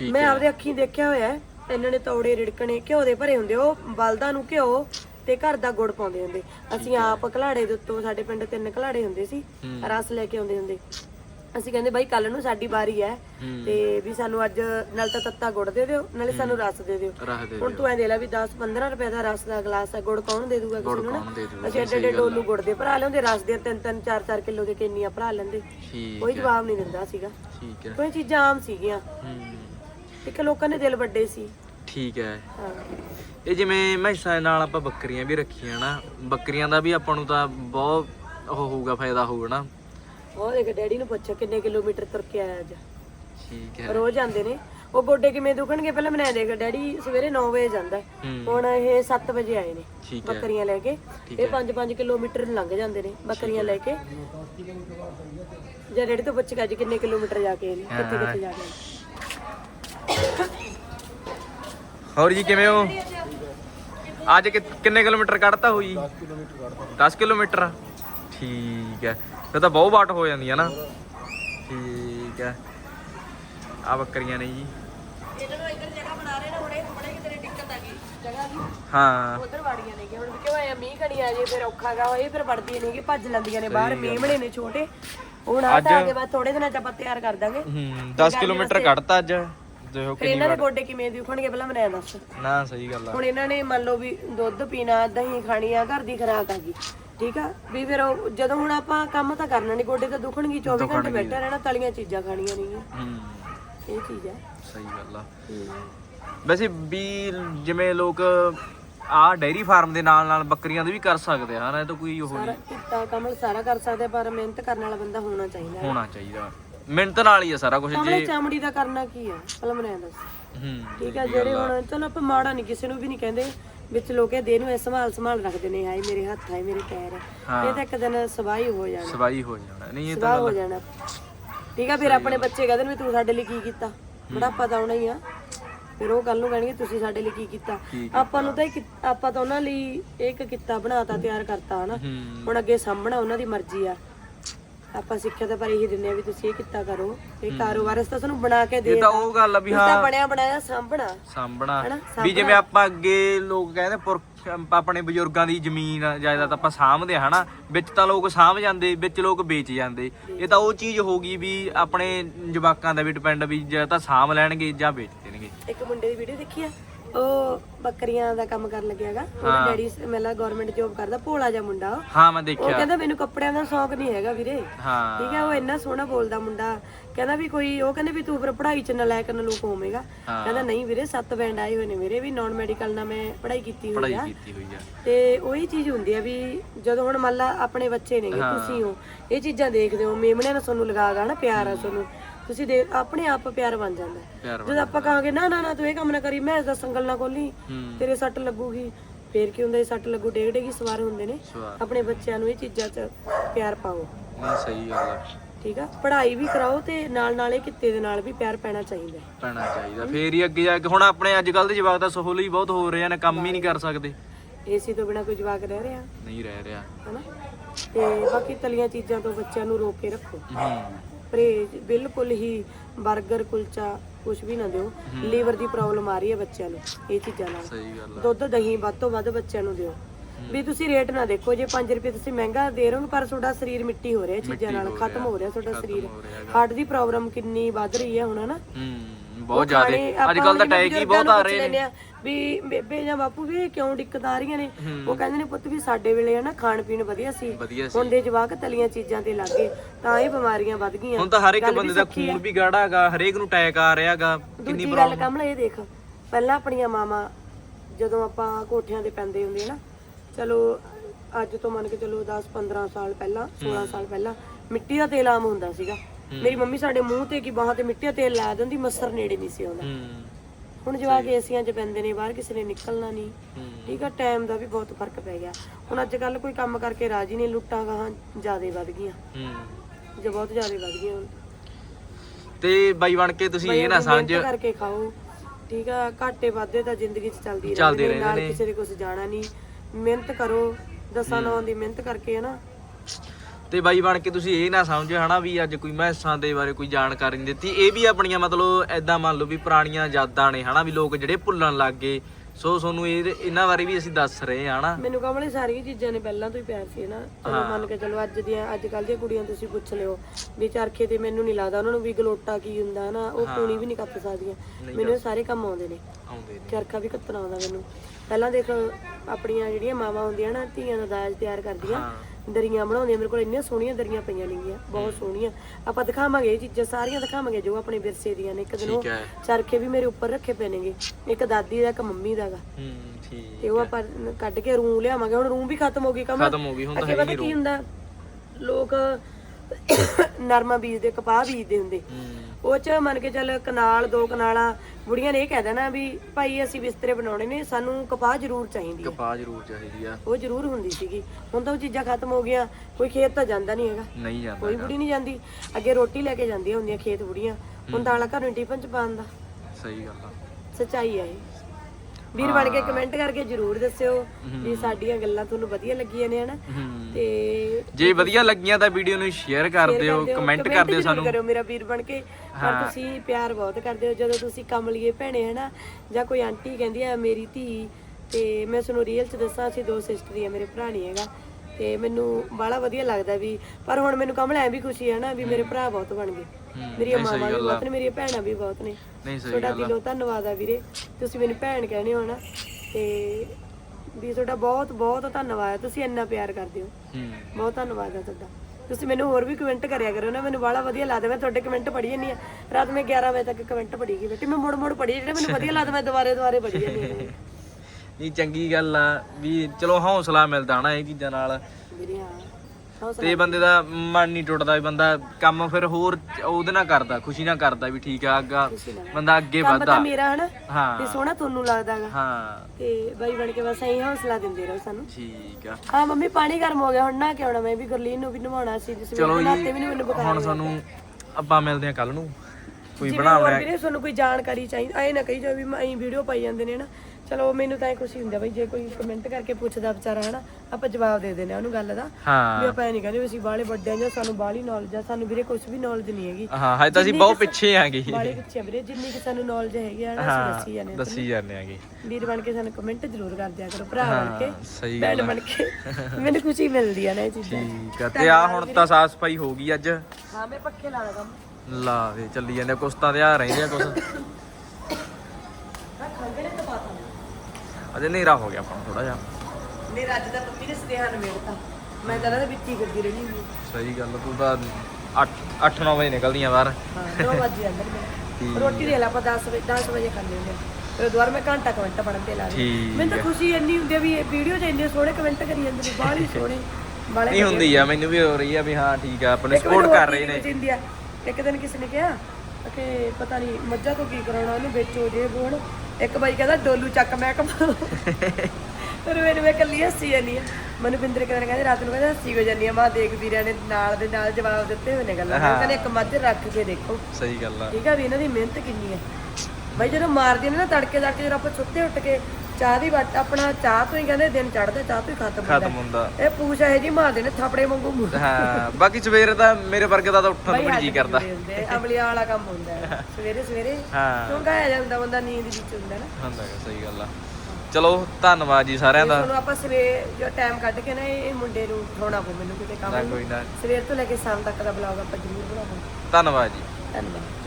ਮੈਂ ਆਪਦੇ ਅੱਖੀਂ ਦੇਖਿਆ ਹੋਇਆ ਹੈ। ਇਹਨਾਂ ਨੇ ਤੌੜੇ ਰਿੜਕਣੇ ਘਿਓ ਦੇ ਭਰੇ ਹੁੰਦੇ ਉਹ ਬਲਦਾਂ ਨੂੰ ਘਿਓ ਤੇ ਘਰ ਦਾ ਗੁੜ ਪਾਉਂਦੇ ਹੁੰਦੇ। ਅਸੀਂ ਆਪ ਘਲਾੜੇ ਦੇ ਉੱਤੋਂ ਸਾਡੇ ਪਿੰਡ ਤਿੰਨ ਘਲਾੜੇ ਹੁੰਦੇ ਸੀ ਰਸ ਲੈ ਕੇ ਆਉਂਦੇ ਹੁੰਦੇ। ਅਸੀਂ ਕਹਿੰਦੇ ਬਾਈ ਕੱਲ ਨੂੰ ਸਾਡੀ ਵਾਰੀ ਹੈ। ਤੇ ਵੀ ਸਾਨੂੰ ਅੱਜ ਨਾਲ ਤਾਂ ਤੱਤਾ ਗੁੜ ਦੇ ਦਿਓ ਨਾਲੇ ਸਾਨੂੰ ਰਸ ਦੇ ਦਿਓ। ਦੇ ਹੁਣ ਤੂੰ ਐ ਦੇ ਲੈ ਵੀ 10 15 ਰੁਪਏ ਦਾ ਰਸ ਦਾ ਗਲਾਸ ਹੈ ਗੁੜ ਕੌਣ ਦੇ ਦੂਗਾ ਕਿਸੇ ਨੂੰ ਨਾ? ਅਸੀਂ ਐਡੇ ਐਡੇ ਡੋਲੂ ਗੁੜ ਦੇ ਭਰਾ ਲੈਂਦੇ ਰਸ ਦੇ 3 3 4 4 ਕਿਲੋ ਦੇ ਕੇਨੀਆਂ ਭਰਾ ਲੈਂਦੇ। ਕੋਈ ਜਵਾਬ ਨਹੀਂ ਦਿੰਦਾ ਸੀਗਾ। ਠੀਕ ਹੈ। ਕੋਈ ਚੀਜ਼ਾਂ ਆਮ ਸੀਗੀਆਂ। ਹੂੰ। ਇੱਕ ਲੋਕਾਂ ਦੇ ਦਿਲ ਵੱਡੇ ਸੀ। ਠੀਕ ਹੈ। ਹਾਂ। ਇਹ ਜਿਵੇਂ ਮੈਸਾਂ ਨਾਲ ਆਪਾਂ ਬੱਕਰੀਆਂ ਵੀ ਰੱਖੀਆਂ ਨਾ ਬੱਕਰੀਆਂ ਦਾ ਵੀ ਆਪਾਂ ਨੂੰ ਤਾਂ ਬਹੁਤ ਉਹ ਹੋਊਗਾ ਫਾਇਦਾ ਹੋਊਗਾ ਨਾ। ਉਹ ਦੇਖ ਡੈਡੀ ਨੂੰ ਪੁੱਛ ਕਿੰਨੇ ਕਿਲੋਮੀਟਰ ਤੁਰ ਕੇ ਆਇਆ ਅੱਜ। ਠੀਕ ਹੈ। ਰੋਜ਼ ਆਉਂਦੇ ਨੇ। ਉਹ ਗੋਡੇ ਕਿਵੇਂ ਦੁਖਣਗੇ? ਪਹਿਲਾਂ ਮੈਂ ਦੇਖ ਡੈਡੀ ਸਵੇਰੇ 9 ਵਜੇ ਜਾਂਦਾ ਹੈ। ਹੂੰ। ਹੁਣ ਇਹ 7 ਵਜੇ ਆਏ ਨੇ ਠੀਕ ਹੈ। ਬੱਕਰੀਆਂ ਲੈ ਕੇ। ਇਹ 5-5 ਕਿਲੋਮੀਟਰ ਲੰਘ ਜਾਂਦੇ ਨੇ ਬੱਕਰੀਆਂ ਲੈ ਕੇ। ਜੇ ਡੈਡੀ ਤੋਂ ਪੁੱਛ ਕੇ ਅੱਜ ਕਿੰਨੇ ਕਿਲੋਮੀਟਰ ਜਾ ਕੇ ਆਏ ਨੇ ਕਿੱਥੇ ਕਿੱਥੇ ਜਾ ਕੇ ਆਏ ਨੇ। ਹੋਰ ਜੀ ਕਿਵੇਂ ਹੋ? ਅੱਜ ਕਿ- ਕਿੰਨੇ ਕਿਲੋਮੀਟਰ ਕੱਢਤਾ ਹੋਈ? 10 ਕਿਲੋਮੀਟਰ ਕੱਢਤਾ। 10 ਕਿਲੋਮੀਟਰ? ਠੀਕ ਹੈ। ਫਿਰ ਤਾਂ ਬਹੁਤ ਬਾਟ ਹੋ ਜਾਂਦੀ ਹੈ ਨਾ। ਠੀਕ ਹੈ। ਆ ਬੱਕਰੀਆਂ ਨੇ ਜੀ। ਇਹਨਾਂ ਨੂੰ ਇੱਧਰ ਜਗ੍ਹਾ ਬਣਾ ਰਹੇ ਨੇ ਹੁਣੇ ਬੜੇ ਕਿਤੇ ਦਿੱਕਤ ਆ ਗਈ। ਜਗ੍ਹਾ ਦੀ। ਹਾਂ। ਉਧਰ ਵੜੀਆਂ ਨੇ ਹੁਣ ਕਿਉਂ ਆਇਆ ਮੀਂਹ ਕਣੀ ਆ ਜੇ ਫਿਰ ਔਖਾ ਗਾ। ਇਹ ਫਿਰ ਵੜਦੀਆਂ ਨੇ ਕਿ ਭੱਜ ਲੈਂਦੀਆਂ ਨੇ ਬਾਹਰ। ਮੇਮਣੇ ਨੇ ਛੋਟੇ। ਹੁਣ ਆ ਤਾਂ ਆ ਕੇ ਬਾਅਦ ਥੋੜੇ ਦਿਨਾਂ ਚ ਆਪਾਂ ਤਿਆਰ ਕਰ ਦਾਂਗੇ। ਹੂੰ 10 ਕਿਲੋਮੀਟਰ ਕੱਢਤਾ ਅੱਜ। ਦੇਖੋ ਫਿਰ ਇਹਨਾਂ ਦੇ ਗੋਡੇ ਕਿਵੇਂ ਦੁਖਣਗੇ ਪਹਿਲਾਂ ਮੈਨੂੰ ਇਹ ਦੱਸ। ਨਾ ਸਹੀ ਗੱਲ ਆ। ਹੁਣ ਇਹਨਾਂ ਨੇ ਮੰਨ ਲਓ ਵੀ ਦੁੱਧ ਪੀਣਾ ਦਹੀਂ ਖਾਣੀ ਆ ਘਰ ਦੀ ਖੁਰਾਕ ਆ ਗਈ। ਠੀਕ ਆ? ਵੀ ਫਿਰ ਉਹ ਜਦੋਂ ਹੁਣ ਆਪਾਂ ਕੰਮ ਤਾਂ ਕਰਨਾ ਨਹੀਂ ਗੋਡੇ ਤਾਂ ਦੁਖਣਗੇ 24 ਘੰਟੇ ਬੈਠਾ ਰਹਿਣਾ ਤਲੀਆਂ ਚੀਜ਼ਾਂ ਖਾਣੀਆਂ ਨਹੀਂ ਹੂੰ। ਇਹ ਚੀਜ਼ ਆ। ਸਹੀ ਗੱਲ ਆ। ਵੈਸੇ ਵੀ ਜਿਵੇਂ ਲੋਕ ਆ ਡੇਰੀ ਫਾਰਮ ਦੇ ਨਾਲ ਨਾਲ ਬੱਕਰੀਆਂ ਦੇ ਵੀ ਕਰ ਸਕਦੇ ਆ ਹਨਾ? ਇਹ ਤਾਂ ਕੋਈ ਉਹ ਨਹੀਂ ਕੀਤਾ ਕਮਲ ਸਾਰਾ ਕਰ ਸਕਦੇ ਪਰ ਮਿਹਨਤ ਕਰਨ ਵਾਲਾ ਬੰਦਾ ਹੋਣਾ ਚਾਹੀਦਾ ਹੋਣਾ ਚਾਹੀਦਾ। ਮਿਹਨਤ ਨਾਲ ਹੀ ਆ ਸਾਰਾ ਕੁਝ ਕਮਲੇ ਚਮੜੀ ਦਾ ਕਰਨਾ ਕੀ ਆ? ਇਹ ਦੱਸ। ਹੂੰ ਠੀਕ ਆ ਜਿਹੜੇ ਹੁਣ ਚਲੋ ਆਪਾਂ ਮਾੜਾ ਨਹੀਂ ਕਿਸੇ ਨੂੰ ਵੀ ਨਹੀਂ ਕਹਿੰਦੇ। ਵਿੱਚ ਲੋਕ ਇਹ ਦੇਹ ਨੂੰ ਇਹ ਸੰਭਾਲ ਸੰਭਾਲ ਰੱਖਦੇ ਨੇ ਹਾਏ ਮੇਰੇ ਹੱਥ ਹਾਏ ਮੇਰੇ ਪੈਰ। ਇਹ ਤਾਂ ਇੱਕ ਦਿਨ ਸਵਾਈ ਹੋ ਜਾਣਾ। ਸਵਾਈ ਹੋ ਜਾਣਾ। ਨਹੀਂ ਇਹ ਤਾਂ ਹੋ ਜਾਣਾ। ਠੀਕ ਆ ਫਿਰ ਆਪਣੇ ਬੱਚੇ ਕਹਿੰਦੇ ਨੇ ਵੀ ਤੂੰ ਸਾਡੇ ਲਈ ਕੀ ਕੀਤਾ। ਬੁਢਾਪਾ ਤਾਂ ਆਉਣਾ ਹੀ ਆ। ਫਿਰ ਉਹ ਕੱਲ ਨੂੰ ਕਹਿਣਗੇ ਤੁਸੀਂ ਸਾਡੇ ਲਈ ਕੀ ਕੀਤਾ। ਆਪਾਂ ਨੂੰ ਤਾਂ ਇਹ ਕੀ- ਆਪਾਂ ਤਾਂ ਉਹਨਾਂ ਲਈ ਇੱਕ ਕੀਤਾ ਬਣਾਤਾ ਤਿਆਰ ਕਰਤਾ ਹਨਾ। ਹੂੰ। ਹੁਣ ਅੱਗੇ ਸਾਂਭਣਾ ਉਹਨਾਂ ਦੀ ਮਰਜ਼ੀ ਆ। ਆਪਾਂ ਸਿੱਖਿਆ ਤਾਂ ਪਰ ਇਹੀ ਦਿੰਦੇ ਆ ਵੀ ਤੁਸੀਂ ਇਹ ਕੀਤਾ ਕਰੋ ਇਹ ਕਾਰੋਬਾਰ ਇਸ ਤਾਂ ਤੁਹਾਨੂੰ ਬਣਾ ਕੇ ਦੇ ਇਹ ਤਾਂ ਉਹ ਗੱਲ ਆ ਵੀ ਹਾਂ ਤਾਂ ਬਣਿਆ ਬਣਾਇਆ ਸਾਂਭਣਾ। ਸਾਂਭਣਾ। ਵੀ ਜਿਵੇਂ ਆਪਾਂ ਅੱਗੇ ਲੋਕ ਕਹਿੰਦੇ ਪੁਰਖ ਆਪਣੇ ਬਜ਼ੁਰਗਾਂ ਦੀ ਜ਼ਮੀਨ ਜਾਇਦਾਦ ਆਪਾਂ ਸਾਂਭਦੇ ਆ ਹਨਾ? ਵਿੱਚ ਤਾਂ ਲੋਕ ਸਾਂਭ ਜਾਂਦੇ ਵਿੱਚ ਲੋਕ ਵੇਚ ਜਾਂਦੇ। ਇਹ ਤਾਂ ਉਹ ਚੀਜ਼ ਹੋ ਗਈ ਵੀ ਆਪਣੇ ਜਵਾਕਾਂ ਦਾ ਵੀ ਡਿਪੈਂਡ ਵੀ ਜਾਂ ਤਾਂ ਸਾਂਭ ਲੈਣਗੇ ਜਾਂ ਵੇਚ ਦੇਣਗੇ। ਇੱਕ ਮੁੰਡੇ ਦੀ ਵੀਡੀਓ ਦੇਖੀ ਆ? ਉਹ ਬੱਕਰੀਆਂ ਦਾ ਕੰਮ ਕਰਨ ਲੱਗਿਆਗਾ ਉਹਦਾ ਡੈਡੀ ਮੇਲਾ ਗਵਰਨਮੈਂਟ ਜੋਬ ਕਰਦਾ ਭੋਲਾ ਜਿਹਾ ਮੁੰਡਾ ਉਹ। ਹਾਂ ਮੈਂ ਉਹ ਦੇਖਿਆ ਕਹਿੰਦਾ ਮੈਨੂੰ ਕੱਪੜਿਆਂ ਦਾ ਸ਼ੌਕ ਨਹੀਂ ਹੈਗਾ ਵੀਰੇ। ਹਾਂ। ਠੀਕ ਹੈ ਉਹ ਇੰਨਾ ਸੋਹਣਾ ਬੋਲਦਾ ਮੁੰਡਾ। ਕਹਿੰਦਾ ਵੀ ਕੋਈ ਉਹ ਕਹਿੰਦੇ ਵੀ ਤੂੰ ਫਿਰ ਪੜ੍ਹਾਈ ਚ ਨਲਾਇਕ ਨਲੂਕ ਹੋਵੇਂਗਾ। ਕਹਿੰਦਾ ਨਹੀਂ ਵੀਰੇ ਸੱਤ ਬੈਂਡ ਆਏ ਹੋਏ ਨੇ ਮੇਰੇ ਵੀ ਨਾਨ ਮੈਡੀਕਲ ਨਾਲ ਮੈਂ ਪੜ੍ਹਾਈ ਕੀਤੀ ਹੋਈ ਪੜ੍ਹਾਈ ਆ ਕੀਤੀ ਹੋਈ ਆ। ਤੇ ਉਹੀ ਚੀਜ਼ ਹੁੰਦੀ ਆ ਵੀ ਜਦੋਂ ਹੁਣ ਮੰਨ ਲਾ ਆਪਣੇ ਬੱਚੇ ਨੇਗੇ ਤੁਸੀਂ ਹੋ ਇਹ ਚੀਜ਼ਾਂ ਦੇਖਦੇ ਹੋ ਮੇਮਣਿਆਂ ਨਾਲ ਤੁਹਾਨੂੰ ਲਗਾਗਾ ਨਾ ਪਿਆਰ ਆ ਤੁਹਾਨੂੰ ਤੁਸੀਂ ਦੇ ਆਪਣੇ ਆਪ ਪਿਆਰ ਬਣ ਜਾਂਦਾ। ਹੈ। ਪਿਆਰ ਜਦੋਂ ਆਪਾਂ ਕਹਾਂਗੇ ਨਾ ਨਾ ਨਾ ਤੂੰ ਇਹ ਕੰਮ ਨਾ ਕਰੀ ਮੈਂ ਇਸ ਦਾ ਸੰਗਲ ਨਾ ਖੋਲੀ ਹੂੰ। ਤੇਰੇ ਸੱਟ ਲੱਗੂਗੀ। ਫੇਰ ਕੀ ਹੁੰਦਾ ਇਹ ਸੱਟ ਲੱਗੂ ਡੇਗ ਡੇਗੀ ਸਵਾਰ ਹੁੰਦੇ ਨੇ। ਸਵਾਰ। ਆਪਣੇ ਬੱਚਿਆਂ ਨੂੰ ਇਹ ਚੀਜ਼ਾਂ 'ਚ ਪਿਆਰ ਪਾਓ। ਨਹੀਂ ਸਹੀ ਗੱਲ ਆ। ਠੀਕ ਆ? ਪੜ੍ਹਾਈ ਵੀ ਕਰਾਓ ਤੇ ਨਾਲ ਨਾਲ ਇਹ ਕਿੱਤੇ ਦੇ ਨਾਲ ਵੀ ਪਿਆਰ ਪੈਣਾ ਚਾਹੀਦਾ ਹੈ। ਪੈਣਾ ਚਾਹੀਦਾ। ਫੇਰ ਹੀ ਅੱਗੇ ਜਾ ਕੇ ਹੁਣ ਆਪਣੇ ਅੱਜ ਕੱਲ ਦੇ ਜਵਾਕ ਤਾਂ ਸਹੂਲੀ ਬਹੁਤ ਹੋ ਰਹੇ ਨੇ ਕੰਮ ਹੀ ਨਹੀਂ ਕਰ ਸਕਦੇ। ਏਸੀ ਤੋਂ ਬਿਨਾ ਕੋਈ ਜਵਾਕ ਰਹਿ ਰਿਹਾ। ਨਹੀਂ ਰਹਿ ਰਿਹਾ। ਹਨਾ? ਤੇ ਬਾਕੀ ਤਲੀਆਂ ਚੀਜ਼ਾਂ ਤੋਂ ਬੱਚਿਆਂ ਨੂੰ ਰੋਕ ਕੇ ਰੱਖੋ। ਹੂੰ। ਪਰਹੇਜ਼ ਬਿਲਕੁਲ ਹੀ 버ਗਰ ਕੁਲਚਾ ਕੁਝ ਵੀ ਨਾ ਦਿਓ। ਲੀਵਰ ਦੀ ਪ੍ਰੋਬਲਮ ਆ ਰਹੀ ਹੈ ਬੱਚਿਆਂ ਨੂੰ ਇਹ ਚੀਜ਼ਾਂ ਨਾਲ। ਸਹੀ ਗੱਲ ਆ। ਦੁੱਧ ਦਹੀਂ ਵੱਧ ਤੋਂ ਵੱਧ ਬੱਚਿਆਂ ਨੂੰ ਦਿਓ। ਵੀ ਤੁਸੀਂ ਰੇਟ ਨਾ ਦੇਖੋ ਜੇ 5 ਰੁਪਏ ਤੁਸੀਂ ਮਹਿੰਗਾ ਦੇ ਰਹੇ ਹੋ ਪਰ ਤੁਹਾਡਾ ਸਰੀਰ ਮਿੱਟੀ ਹੋ ਰਿਹਾ ਇਹ ਚੀਜ਼ਾਂ ਨਾਲ ਖਤਮ ਹੋ ਰਿਹਾ ਤੁਹਾਡਾ ਸਰੀਰ। ਹਾਰਟ ਦੀ ਪ੍ਰੋਬਲਮ ਕਿੰਨੀ ਵੱਧ ਰਹੀ ਹੈ ਹੁਣ ਹਨਾ ਹੂੰ। ਬਹੁਤ ਜ਼ਿਆਦਾ। ਅੱਜ ਕੱਲ ਤਾਂ ਟੈਗ ਹੀ ਬਹੁਤ ਆ ਰਹੇ ਨੇ। ਵੀ ਬੇਬੇ ਜਾਂ ਬਾਪੂ ਵੀ ਕਿਉਂ ਦਿੱਕਤ ਆ ਰਹੀਆਂ ਨੇ? ਉਹ ਕਹਿੰਦੇ ਨੇ ਪੁੱਤ ਵੀ ਸਾਡੇ ਵੇਲੇ ਹਨਾ ਖਾਣ ਪੀਣ ਵਧੀਆ ਸੀ। ਹੁਣ ਦੇ ਜਵਾਕ ਤਲੀਆਂ ਚੀਜ਼ਾਂ ਤੇ ਲੱਗੇ ਤਾਂ ਇਹ ਬਿਮਾਰੀਆਂ ਵੱਧ ਗਈਆਂ। ਹੁਣ ਤਾਂ ਹਰ ਇੱਕ ਬੰਦੇ ਦਾ ਖੂਨ ਵੀ ਗਾੜਾ ਹੈਗਾ ਹਰੇਕ ਨੂੰ ਅਟੈਕ ਆ ਰਿਹਾ ਹੈਗਾ ਕਿੰਨੀ ਦੂਜੀ ਗੱਲ ਕਮਲ ਇਹ ਦੇਖ ਪਹਿਲਾਂ ਆਪਣੀਆਂ ਮਾਵਾਂ ਜਦੋਂ ਆਪਾਂ ਕੋਠਿਆਂ ਤੇ ਪੈਂਦੇ ਹੁੰਦੇ ਨਾ ਚਲੋ ਅੱਜ ਤੋਂ ਮੰਨ ਕੇ ਚਲੋ 10 15 ਸਾਲ ਪਹਿਲਾਂ 16 ਸਾਲ ਪਹਿਲਾਂ ਮਿੱਟੀ ਦਾ ਤੇਲ ਆਮ ਹੁੰਦਾ ਸੀਗਾ। ਮੇਰੀ ਮੰਮੀ ਸਾਡੇ ਮੂੰਹ ਤੇ ਕੀ ਬਾਹਾਂ ਤੇ ਮਿੱਟੀ ਦਾ ਤੇਲ ਲਾ ਦਿੰਦੀ ਮੱਸਰ ਨੇੜੇ ਨਹੀਂ ਸੀ ਆਉਂਦਾ। ਹੂੰ। ਹੁਣ ਜਵਾਕ ਏਸੀਆਂ 'ਚ ਪੈਂਦੇ ਨੇ ਬਾਹਰ ਕਿਸੇ ਨੇ ਨਿਕਲਣਾ ਨਹੀਂ। ਠੀਕ ਆ ਟਾਈਮ ਦਾ ਵੀ ਬਹੁਤ ਫ਼ਰਕ ਪੈ ਗਿਆ। ਹੁਣ ਅੱਜ ਕੱਲ ਕੋਈ ਕੰਮ ਕਰਕੇ ਰਾਜੀ ਨਹੀਂ ਲੁੱਟਾਂ ਗਾਹਾਂ ਜ਼ਿਆਦੇ ਵੱਧ ਗਈਆਂ। ਹੂੰ। ਜੇ ਬਹੁਤ ਜ਼ਿਆਦੇ ਵੱਧ ਗਈਆਂ ਹੁਣ। ਤੇ ਬਾਈ ਬਣ ਕੇ ਤੁਸੀਂ ਇਹ ਨਾ ਸਮਝ ਕਰਕੇ ਖਾਓ। ਠੀਕ ਆ ਘਾਟੇ ਵਾਧੇ ਤਾਂ ਜ਼ਿੰਦਗੀ 'ਚ ਚੱਲਦੀ ਰਹਿੰਦੇ ਨੇ ਨਾਲ। ਕਿਸੇ ਦੇ ਕੁਝ ਜਾਣਾ ਨਹੀਂ। ਮਿਹਨਤ ਕਰੋ ਦਸਾਂ ਨੌਂ ਦੀ ਮਿਹਨਤ ਕਰਕੇ ਹੈ ਨਾ। ਤੇ ਬਾਈ ਬਣ ਕੇ ਤੁਸੀਂ ਇਹ ਨਾ ਸਮਝੋ ਹਨਾ ਵੀ ਅੱਜ ਕੋਈ ਮੈਸਾਂ ਦੇ ਬਾਰੇ ਕੋਈ ਜਾਣਕਾਰੀ ਨਹੀਂ ਦਿੱਤੀ। ਇਹ ਵੀ ਆਪਣੀਆਂ ਮਤਲਬ ਐਦਾਂ ਮੰਨ ਲਓ ਵੀ ਪੁਰਾਣੀਆਂ ਯਾਦਾਂ ਨੇ ਹਨਾ ਵੀ ਲੋਕ ਜਿਹੜੇ ਭੁੱਲਣ ਲੱਗ ਗਏ। ਸੋ ਤੁਹਾਨੂੰ ਇਹ ਇਹਨਾਂ ਬਾਰੇ ਵੀ ਅਸੀਂ ਦੱਸ ਰਹੇ ਹਾਂ ਹਨਾ। ਮੈਨੂੰ ਕਮਲੇ ਸਾਰੀਆਂ ਚੀਜ਼ਾਂ ਨੇ ਪਹਿਲਾਂ ਤੋਂ ਹੀ ਪਿਆਰ ਸੀ ਨਾ। ਚਲੋ ਮੰਨ ਕੇ ਚਲੋ ਅੱਜ ਦੀਆਂ ਅੱਜ ਕੱਲ ਦੀਆਂ ਕੁੜੀਆਂ ਤੁਸੀਂ ਪੁੱਛ ਲਿਓ ਵੀ ਚਰਖੇ ਤੇ ਮੈਨੂੰ ਨਹੀਂ ਲੱਗਦਾ ਉਹਨਾਂ ਨੂੰ ਵੀ ਗਲੋਟਾ ਕੀ ਹੁੰਦਾ ਨਾ ਉਹ ਪੂਣੀ ਵੀ ਨਹੀਂ ਕੱਤ ਸਕਦੀਆਂ। ਮੈਨੂੰ ਇਹ ਸਾਰੇ ਕੰਮ ਆਉਂਦੇ ਨੇ। ਆਉਂਦੇ ਨੇ। ਚਰਖਾ ਵੀ ਕੱਤਣਾ ਆਉਂਦਾ ਮੈਨੂੰ। ਪਹਿਲਾਂ ਦੇਖ ਆਪਣੀਆਂ ਜਿਹੜੀਆਂ ਮਾਵਾਂ ਹੁੰਦੀਆਂ ਨਾ ਧੀਆਂ ਦਾ ਦਾਜ ਤਿਆਰ ਕਰਦੀਆਂ। ਦਰੀਆਂ ਬਣਾਉਂਦੀਆਂ ਮੇਰੇ ਕੋਲ ਇੰਨੀਆਂ ਸੋਹਣੀਆਂ ਦਰੀਆਂ ਪਈਆਂ ਨੇਗੀਆਂ ਬਹੁਤ ਸੋਹਣੀਆਂ। ਆਪਾਂ ਦਿਖਾਵਾਂਗੇ ਇਹ ਚੀਜ਼ਾਂ ਸਾਰੀਆਂ ਦਿਖਾਵਾਂਗੇ ਜੋ ਆਪਣੇ ਵਿਰਸੇ ਦੀਆਂ ਨੇ। ਇੱਕ ਦਿਨ ਉਹ ਠੀਕ ਹੈ। ਚਰਖੇ ਵੀ ਮੇਰੇ ਉੱਪਰ ਰੱਖੇ ਪਏ ਨੇਗੇ ਇੱਕ ਦਾਦੀ ਦਾ ਇੱਕ ਮੰਮੀ ਦਾਗਾ ਹੂੰ ਠੀਕ ਤੇ ਉਹ ਆਪਾਂ ਕੱਢ ਕੇ ਰੂੰ ਲਿਆਵਾਂਗੇ ਹੁਣ ਰੂੰ ਵੀ ਖਤਮ ਹੋ ਗਈ ਕਮ। ਖਤਮ ਹੋ ਗਈ ਹੁਣ ਤਾਂ ਅੱਗੇ ਪਤਾ ਕੀ ਹੁੰਦਾ? ਲੋਕ ਨਰਮਾ ਬੀਜਦੇ ਕਪਾਹ ਬੀਜਦੇ ਹੁੰਦੇ। ਹੂੰ। ਉਹ ਚ ਮੰਨ ਕੇ ਚੱਲ ਕਨਾਲ ਦੋ ਕਨਾਲਾਂ ਬੁੜੀਆਂ ਨੇ ਇਹ ਕਹਿ ਦੇਣਾ ਵੀ ਭਾਈ ਅਸੀਂ ਬਿਸਤਰੇ ਬਣਾਉਣੇ ਨੇ ਸਾਨੂੰ ਕਪਾਹ ਜ਼ਰੂਰ ਚਾਹੀਦੀ ਹੈ। ਕਪਾਹ ਜ਼ਰੂਰ ਚਾਹੀਦੀ ਆ। ਉਹ ਜ਼ਰੂਰ ਹੁੰਦੀ ਸੀਗੀ। ਹੁਣ ਤਾਂ ਉਹ ਚੀਜ਼ਾਂ ਖਤਮ ਹੋ ਗਈਆਂ ਕੋਈ ਖੇਤ ਤਾਂ ਜਾਂਦਾ ਨਹੀਂ ਹੈਗਾ। ਨਹੀਂ ਜਾਂਦਾ ਕੋਈ ਬੁੜੀ ਨਹੀਂ ਜਾਂਦੀ। ਅੱਗੇ ਰੋਟੀ ਲੈ ਕੇ ਜਾਂਦੀਆਂ ਹੁੰਦੀਆਂ ਖੇਤ ਬੁੜੀਆਂ। ਹੁਣ ਦਾਲਾ ਘਰ ਟਿਫਨ ਚ ਪਾਉਂਦਾ ਸਹੀ ਗੱਲ ਆ। ਸੱਚਾਈ ਹੈ ਇਹ। ਵੀਰ ਬਣ ਕੇ ਕਮੈਂਟ ਕਰਕੇ ਜਰੂਰ ਦੱਸਿਓ ਵੀ ਸਾਡੀਆਂ ਗੱਲਾਂ ਤੁਹਾਨੂੰ ਵਧੀਆ ਲੱਗੀਆਂ ਨੇ ਹਨਾ? ਤੇ ਜੇ ਵਧੀਆ ਲੱਗੀਆਂ ਤਾਂ ਵੀਡੀਓ ਨੂੰ ਸ਼ੇਅਰ ਕਰ ਦਿਓ ਕਮੈਂਟ ਕਰ ਦਿਓ ਸਾਨੂੰ। ਕਰਿਓ ਮੇਰਾ ਵੀਰ ਬਣ ਕੇ ਪਰ ਤੁਸੀਂ ਪਿਆਰ ਬਹੁਤ ਕਰਦੇ ਹੋ ਜਦੋਂ ਤੁਸੀਂ ਕਮਲੀਏ ਭੈਣੇ ਹਨਾ? ਜਾਂ ਕੋਈ ਆਂਟੀ ਕਹਿੰਦੀ ਆ ਮੇਰੀ ਧੀ ਤੇ ਮੈਂ ਤੁਹਾਨੂੰ ਰੀਅਲ ਚ ਦੱਸਾਂ ਅਸੀਂ ਦੋ ਸਿਸਟਰ ਹੀ ਆ ਮੇਰੇ ਭਰਾ ਨਹੀਂ ਹੈਗਾ। ਤੇ ਮੈਨੂੰ ਬਾਹਲਾ ਵਧੀਆ ਲੱਗਦਾ ਵੀ ਪਰ ਹੁਣ ਮੈਨੂੰ ਕਮਲ ਐ ਵੀ ਖੁਸ਼ੀ ਹੈ ਨਾ ਵੀ ਮੇਰੇ ਭਰਾ ਬਹੁਤ ਬਣ ਗਏ। ਮੇਰੀਆਂ ਮਾਵਾਂ ਵੀ ਬਹੁਤ ਨੇ ਮੇਰੀਆਂ ਭੈਣਾਂ ਵੀ ਬਹੁਤ ਨੇ। ਤੁਹਾਡਾ ਦਿਲੋਂ ਧੰਨਵਾਦ ਆ ਵੀਰੇ। ਤੁਸੀਂ ਮੈਨੂੰ ਭੈਣ ਕਹਿੰਦੇ ਹੋ ਨਾ ਤੇ ਵੀ ਤੁਹਾਡਾ ਬਹੁਤ ਬਹੁਤ ਧੰਨਵਾਦ ਤੁਸੀਂ ਇੰਨਾ ਪਿਆਰ ਕਰਦੇ ਹੋ। ਬਹੁਤ ਧੰਨਵਾਦ ਹੈ ਤੁਹਾਡਾ। ਤੁਸੀਂ ਮੈਨੂੰ ਹੋਰ ਵੀ ਕਮੈਂਟ ਕਰਿਆ ਕਰੋ ਨਾ ਮੈਨੂੰ ਬੜਾ ਵਧੀਆ ਲੱਗਦਾ। ਮੈਂ ਤੁਹਾਡੇ ਕਮੈਂਟ ਪੜ੍ਹੀ ਜਾਂਦੀ ਆ ਰਾਤ ਮੈਂ 11 ਵਜੇ ਤੱਕ ਕਮੈਂਟ ਪੜ੍ਹੀ ਗਈ ਬੇਟੀ। ਮੈਂ ਮੁੜ ਮੁੜ ਪੜ੍ਹੀ ਜਿਹੜੇ ਮੈਨੂੰ ਵਧੀਆ ਲੱਗਦਾ ਮੈਂ ਦੁਬਾਰੇ ਦੁਬਾਰੇ ਪੜ੍ਹੀ ਜਾਂਦੀ ਹਾਂ। ਨਹੀਂ ਚੰਗੀ ਗੱਲ ਆ ਵੀ ਚਲੋ ਹੌਸਲਾ ਮਿਲਦਾ ਨਾ ਇਹ ਚੀਜ਼ਾਂ ਨਾਲ। ਵੀਰੇ ਹਾਂ ਹੌਸਲਾ ਤੇ ਬੰਦੇ ਦਾ ਮਨ ਨਹੀਂ ਟੁੱਟਦਾ ਵੀ ਬੰਦਾ ਕੰਮ ਫਿਰ ਹੋਰ ਉਹਦੇ ਨਾਲ ਕਰਦਾ ਖੁਸ਼ੀ ਨਾਲ ਕਰਦਾ ਵੀ ਠੀਕ ਆ ਅੱਗਾ ਬੰਦਾ ਅੱਗੇ ਕੰਮ ਵੱਧਦਾ। ਤਾਂ ਮੇਰਾ ਹਨਾ ਤੇ ਹਾਂ ਸੋਹਣਾ ਤੁਹਾਨੂੰ ਲੱਗਦਾਗਾ। ਹਾਂ। ਤੇ ਬਾਈ ਬਣ ਕੇ ਬਸ ਐਂ ਹੌਸਲਾ ਦਿੰਦੇ ਰਹੋ ਸਾਨੂੰ। ਠੀਕ ਆ। ਹਾਂ ਮੰਮੀ ਪਾਣੀ ਗਰਮ ਹੋ ਗਿਆ ਹੁਣ ਨਾ ਕਿਉਂ ਨਾ ਮੈਂ ਵੀ ਗੁਰਲੀਨ ਨੂੰ ਵੀ ਨਵਾਉਣਾ ਸੀ ਜਿਸ ਚਲੋ ਵੇਲੇ ਜੀ ਨਾਤੇ ਵੀ ਨਹੀਂ ਮੈਨੂੰ ਬੁਖਾਰ ਹੁਣ ਸਾਨੂੰ ਆਪਾਂ ਮਿਲਦੇ ਆ ਕੱਲ ਨੂੰ। ਕੋਈ ਜਿਵੇਂ ਹੋਰ ਵੀਰੇ ਤੁਹਾਨੂੰ ਕੋਈ ਜਾਣਕਾਰੀ ਚਾਹੀਦੀ ਐ ਨਾ ਕਹੀ ਜਾਓ ਵੀ ਮੈਂ ਵੀਡੀਓ ਪਾਈ ਜਾਂਦੇ ਨੇ ਨਾ ਚਲੋ ਮੈਨੂੰ ਤਾਂ ਇਹ ਖੁਸ਼ੀ ਹੁੰਦੀ ਆ ਬਈ ਜੇ ਕੋਈ ਕਮੈਂਟ ਕਰਕੇ ਪੁੱਛਦਾ ਵਿਚਾਰਾ ਹਨਾ ਆਪਾਂ ਜਵਾਬ ਦੇ ਦਿੰਦੇ ਆ ਉਹਨੂੰ ਗੱਲ ਦਾ। ਵੀ ਹਾਂ ਆਪਾਂ ਇਹ ਨਹੀਂ ਕਹਿੰਦੇ ਵੀ ਅਸੀਂ ਬਾਹਲੇ ਵੱਡੇ ਆ ਜਾਂ ਸਾਨੂੰ ਬਾਹਲੀ ਨੌਲੇਜ ਆ ਸਾਨੂੰ ਵੀਰੇ ਕੁਝ ਵੀ ਨੌਲੇਜ ਨਹੀਂ ਹੈਗੀ। ਹਾਂ ਹਜੇ ਤਾਂ ਅਸੀਂ ਬਹੁਤ ਪਿੱਛੇ ਆਂਗੇ ਬਾਹਲੇ ਪਿੱਛੇ ਆ ਵੀਰੇ ਜਿੰਨੀ ਕਿ ਸਾਨੂੰ ਨੌਲੇਜ ਹੈਗੀ ਆ ਨਾ ਅਸੀਂ ਦੱਸੀ ਜਾਂਦੇ ਆ ਦੱਸੀ ਜਾਂਦੇ ਆਂਗੇ ਵੀਰ ਬਣ ਕੇ ਸਾਨੂੰ ਕਮੈਂਟ ਜ਼ਰੂਰ ਕਰ ਦਿਆ ਕਰੋ ਭਰਾ ਬਣ ਕੇ ਸਹੀ ਭੈਣ ਬਣ ਕੇ। ਮੈਨੂੰ ਖੁਸ਼ੀ ਮਿਲਦੀ ਆ ਨਾ ਇਹ ਚੀਜ਼ਾਂ। ਠੀਕ ਆ ਤੇ ਆ ਹੁਣ ਤਾਂ ਸਾਫ਼ ਸਫ਼ਾਈ ਹੋ ਗਈ ਅੱਜ। ਹਾਂ ਮੈਂ ਪੱਖੇ ਲਾ ਲਗਾ ਲਾ ਵੇ ਚੱਲੀ ਜਾਂਦੇ ਕੁਛ ਤਾਂ ਤੇ ਆ ਰਹਿੰਦੇ ਆ ਕੁਛ ਖੰਗੜੇ ਤੇ ਪਾਤਾ ਅਜੇ ਹਨੇਰਾ ਹੋ ਗਿਆ ਆਪਾਂ ਥੋੜਾ ਜਿਹਾ। ਨੇ ਰੱਜ ਦਾ ਮੰਮੀ ਨੇ ਸਨੇਹਾ ਨੂੰ ਮੇੜਤਾ ਮੈਂ ਤਾਂ ਇਹਦੇ ਵਿੱਚ ਹੀ ਕਰਦੀ ਰਹਿਣੀ ਹੁੰਦੀ। ਸਹੀ ਗੱਲ ਤੂੰ ਤਾਂ 8 8 9 ਵਜੇ ਨਿਕਲਦੀਆਂ ਬਾਹਰ। ਹਾਂ 9 ਵਜੇ ਅੰਦਰ ਮੈਂ ਰੋਟੀ ਦੇ ਲਾ ਆਪਾਂ 10 ਵਜੇ 10 ਵਜੇ ਖਾਂਦੇ ਹੁੰਦੇ। ਫਿਰ ਦੁਬਾਰਾ ਮੈਂ ਘੰਟਾ ਕਮੈਂਟ ਪੜਨ ਤੇ ਲਾ ਠੀਕ ਮੈਨੂੰ ਤਾਂ ਖੁਸ਼ੀ ਇੰਨੀ ਹੁੰਦੀ ਆ ਵੀ ਇਹ ਵੀਡੀਓ 'ਚ ਇੰਨੇ ਸੋਹਣੇ ਕਮੈਂਟ ਕਰੀ ਜਾਂਦੇ ਨੇ ਬਾਹਲੀ ਸੋਹਣੇ ਬਾਲੇ ਨਹੀਂ ਹੁੰਦੀ ਆ ਮੈਨੂੰ ਵੀ ਹੋ ਰਹੀ ਆ ਵੀ ਹਾਂ ਠੀਕ ਆ ਆਪਣੇ ਸਪੋਰਟ ਕਰ ਰਹੇ ਨੇ। ਇੱਕ ਦਿਨ ਕਿਸੇ ਨੇ ਕਿਹਾ ਕਿ ਪਤਾ ਨਹੀਂ ਮੱਝਾਂ ਤੋਂ ਕੀ ਕਰਾਉਣਾ ਉਹਨੂੰ ਵੇਚੋ ਜੇ ਬੋਣ ਇੱਕ ਬਾਈ ਕਹਿੰਦਾ ਡੋਲੂ ਚੱਕ ਮੈਂ ਕਮਾ ਫਿਰ ਮੈਨੂੰ ਮੈਂ ਕੱਲੀ ਹੱਸੀ ਜਾਂਦੀ ਆ। ਮੈਨੂੰ ਬਿੰਦਰ ਕਹਿੰਦੇ ਕਹਿੰਦੇ ਰਾਤ ਨੂੰ ਕਹਿੰਦੇ ਹੱਸੀ ਹੋ ਜਾਂਦੀ ਆ। ਮਾਂ ਦੇਖ ਵੀਰਿਆਂ ਨੇ ਨਾਲ ਦੇ ਨਾਲ ਜਵਾਬ ਦਿੱਤੇ ਹੋਏ ਨੇ ਗੱਲਾਂ। ਮੈਂ ਕਹਿੰਦੇ ਇੱਕ ਮੱਝ ਰੱਖ ਕੇ ਦੇਖੋ। ਸਹੀ ਗੱਲ ਆ। ਠੀਕ ਆ ਵੀ ਇਹਨਾਂ ਦੀ ਮਿਹਨਤ ਕਿੰਨੀ ਹੈ ਬਾਈ ਜਦੋਂ ਮਾਰਦੇ ਨੇ ਨਾ ਤੜਕੇ ਤੜਕੇ ਜਦੋਂ ਆਪਾਂ ਸੁੱਤੇ ਉੱਠ ਕੇ ਚਾਹ ਦੀ ਵੱਟ ਆਪਣਾ ਚਾਹ ਤੋਂ ਹੀ ਕਹਿੰਦੇ ਦਿਨ ਚੜਦਾ ਚਾਹ ਤੋਂ ਹੀ ਖਤਮ ਹੁੰਦਾ। ਖਤਮ ਹੁੰਦਾ। ਇਹ ਪੂਛ ਇਹ ਜੀ ਮਾਰਦੇ ਨੇ ਥਾਪੜੇ ਵਾਂਗੂ ਮੂੰਹ। ਹਾਂ ਬਾਕੀ ਸਵੇਰੇ ਤਾਂ ਮੇਰੇ ਵਰਗੇ ਦਾ ਤਾਂ ਉੱਠਣ ਨੂੰ ਵੀ ਜੀ ਕਰਦਾ। ਅਮਲੀਆਂ ਵਾਲਾ ਕੰਮ ਹੁੰਦਾ ਹੈ। ਸਵੇਰੇ ਸਵੇਰੇ ਹਾਂ। ਕਿਉਂ ਗਾਇਆ ਜਾਂਦਾ ਬੰਦਾ ਨੀਂਦ ਵਿੱਚ ਹੁੰਦਾ ਨਾ। ਹੁੰਦਾ ਗਾ, ਸਹੀ ਗੱਲ ਆ। ਚਲੋ ਧੰਨਵਾਦ ਜੀ ਸਾਰਿਆਂ ਦਾ। ਤੁਹਾਨੂੰ ਆਪਾਂ ਸਵੇਰ ਜੋ ਟਾਈਮ ਕੱਢ ਕੇ ਨਾ ਇਹ ਇਹ ਮੁੰਡੇ ਨੂੰ ਉਠਾਉਣਾ ਪਊ ਮੈਨੂੰ ਕਿਤੇ ਕੰਮ ਨਾ ਨੂੰ। ਕੋਈ ਨਾ। ਸਵੇਰ ਤੋਂ ਲੈ ਕੇ ਸ਼ਾਮ ਤੱਕ ਦਾ ਬਲੌਗ ਆਪਾਂ ਜ਼ਰੂਰ ਬਣਾਵਾਂਗੇ। ਧੰਨਵਾਦ ਜੀ। ਧੰਨਵਾਦ।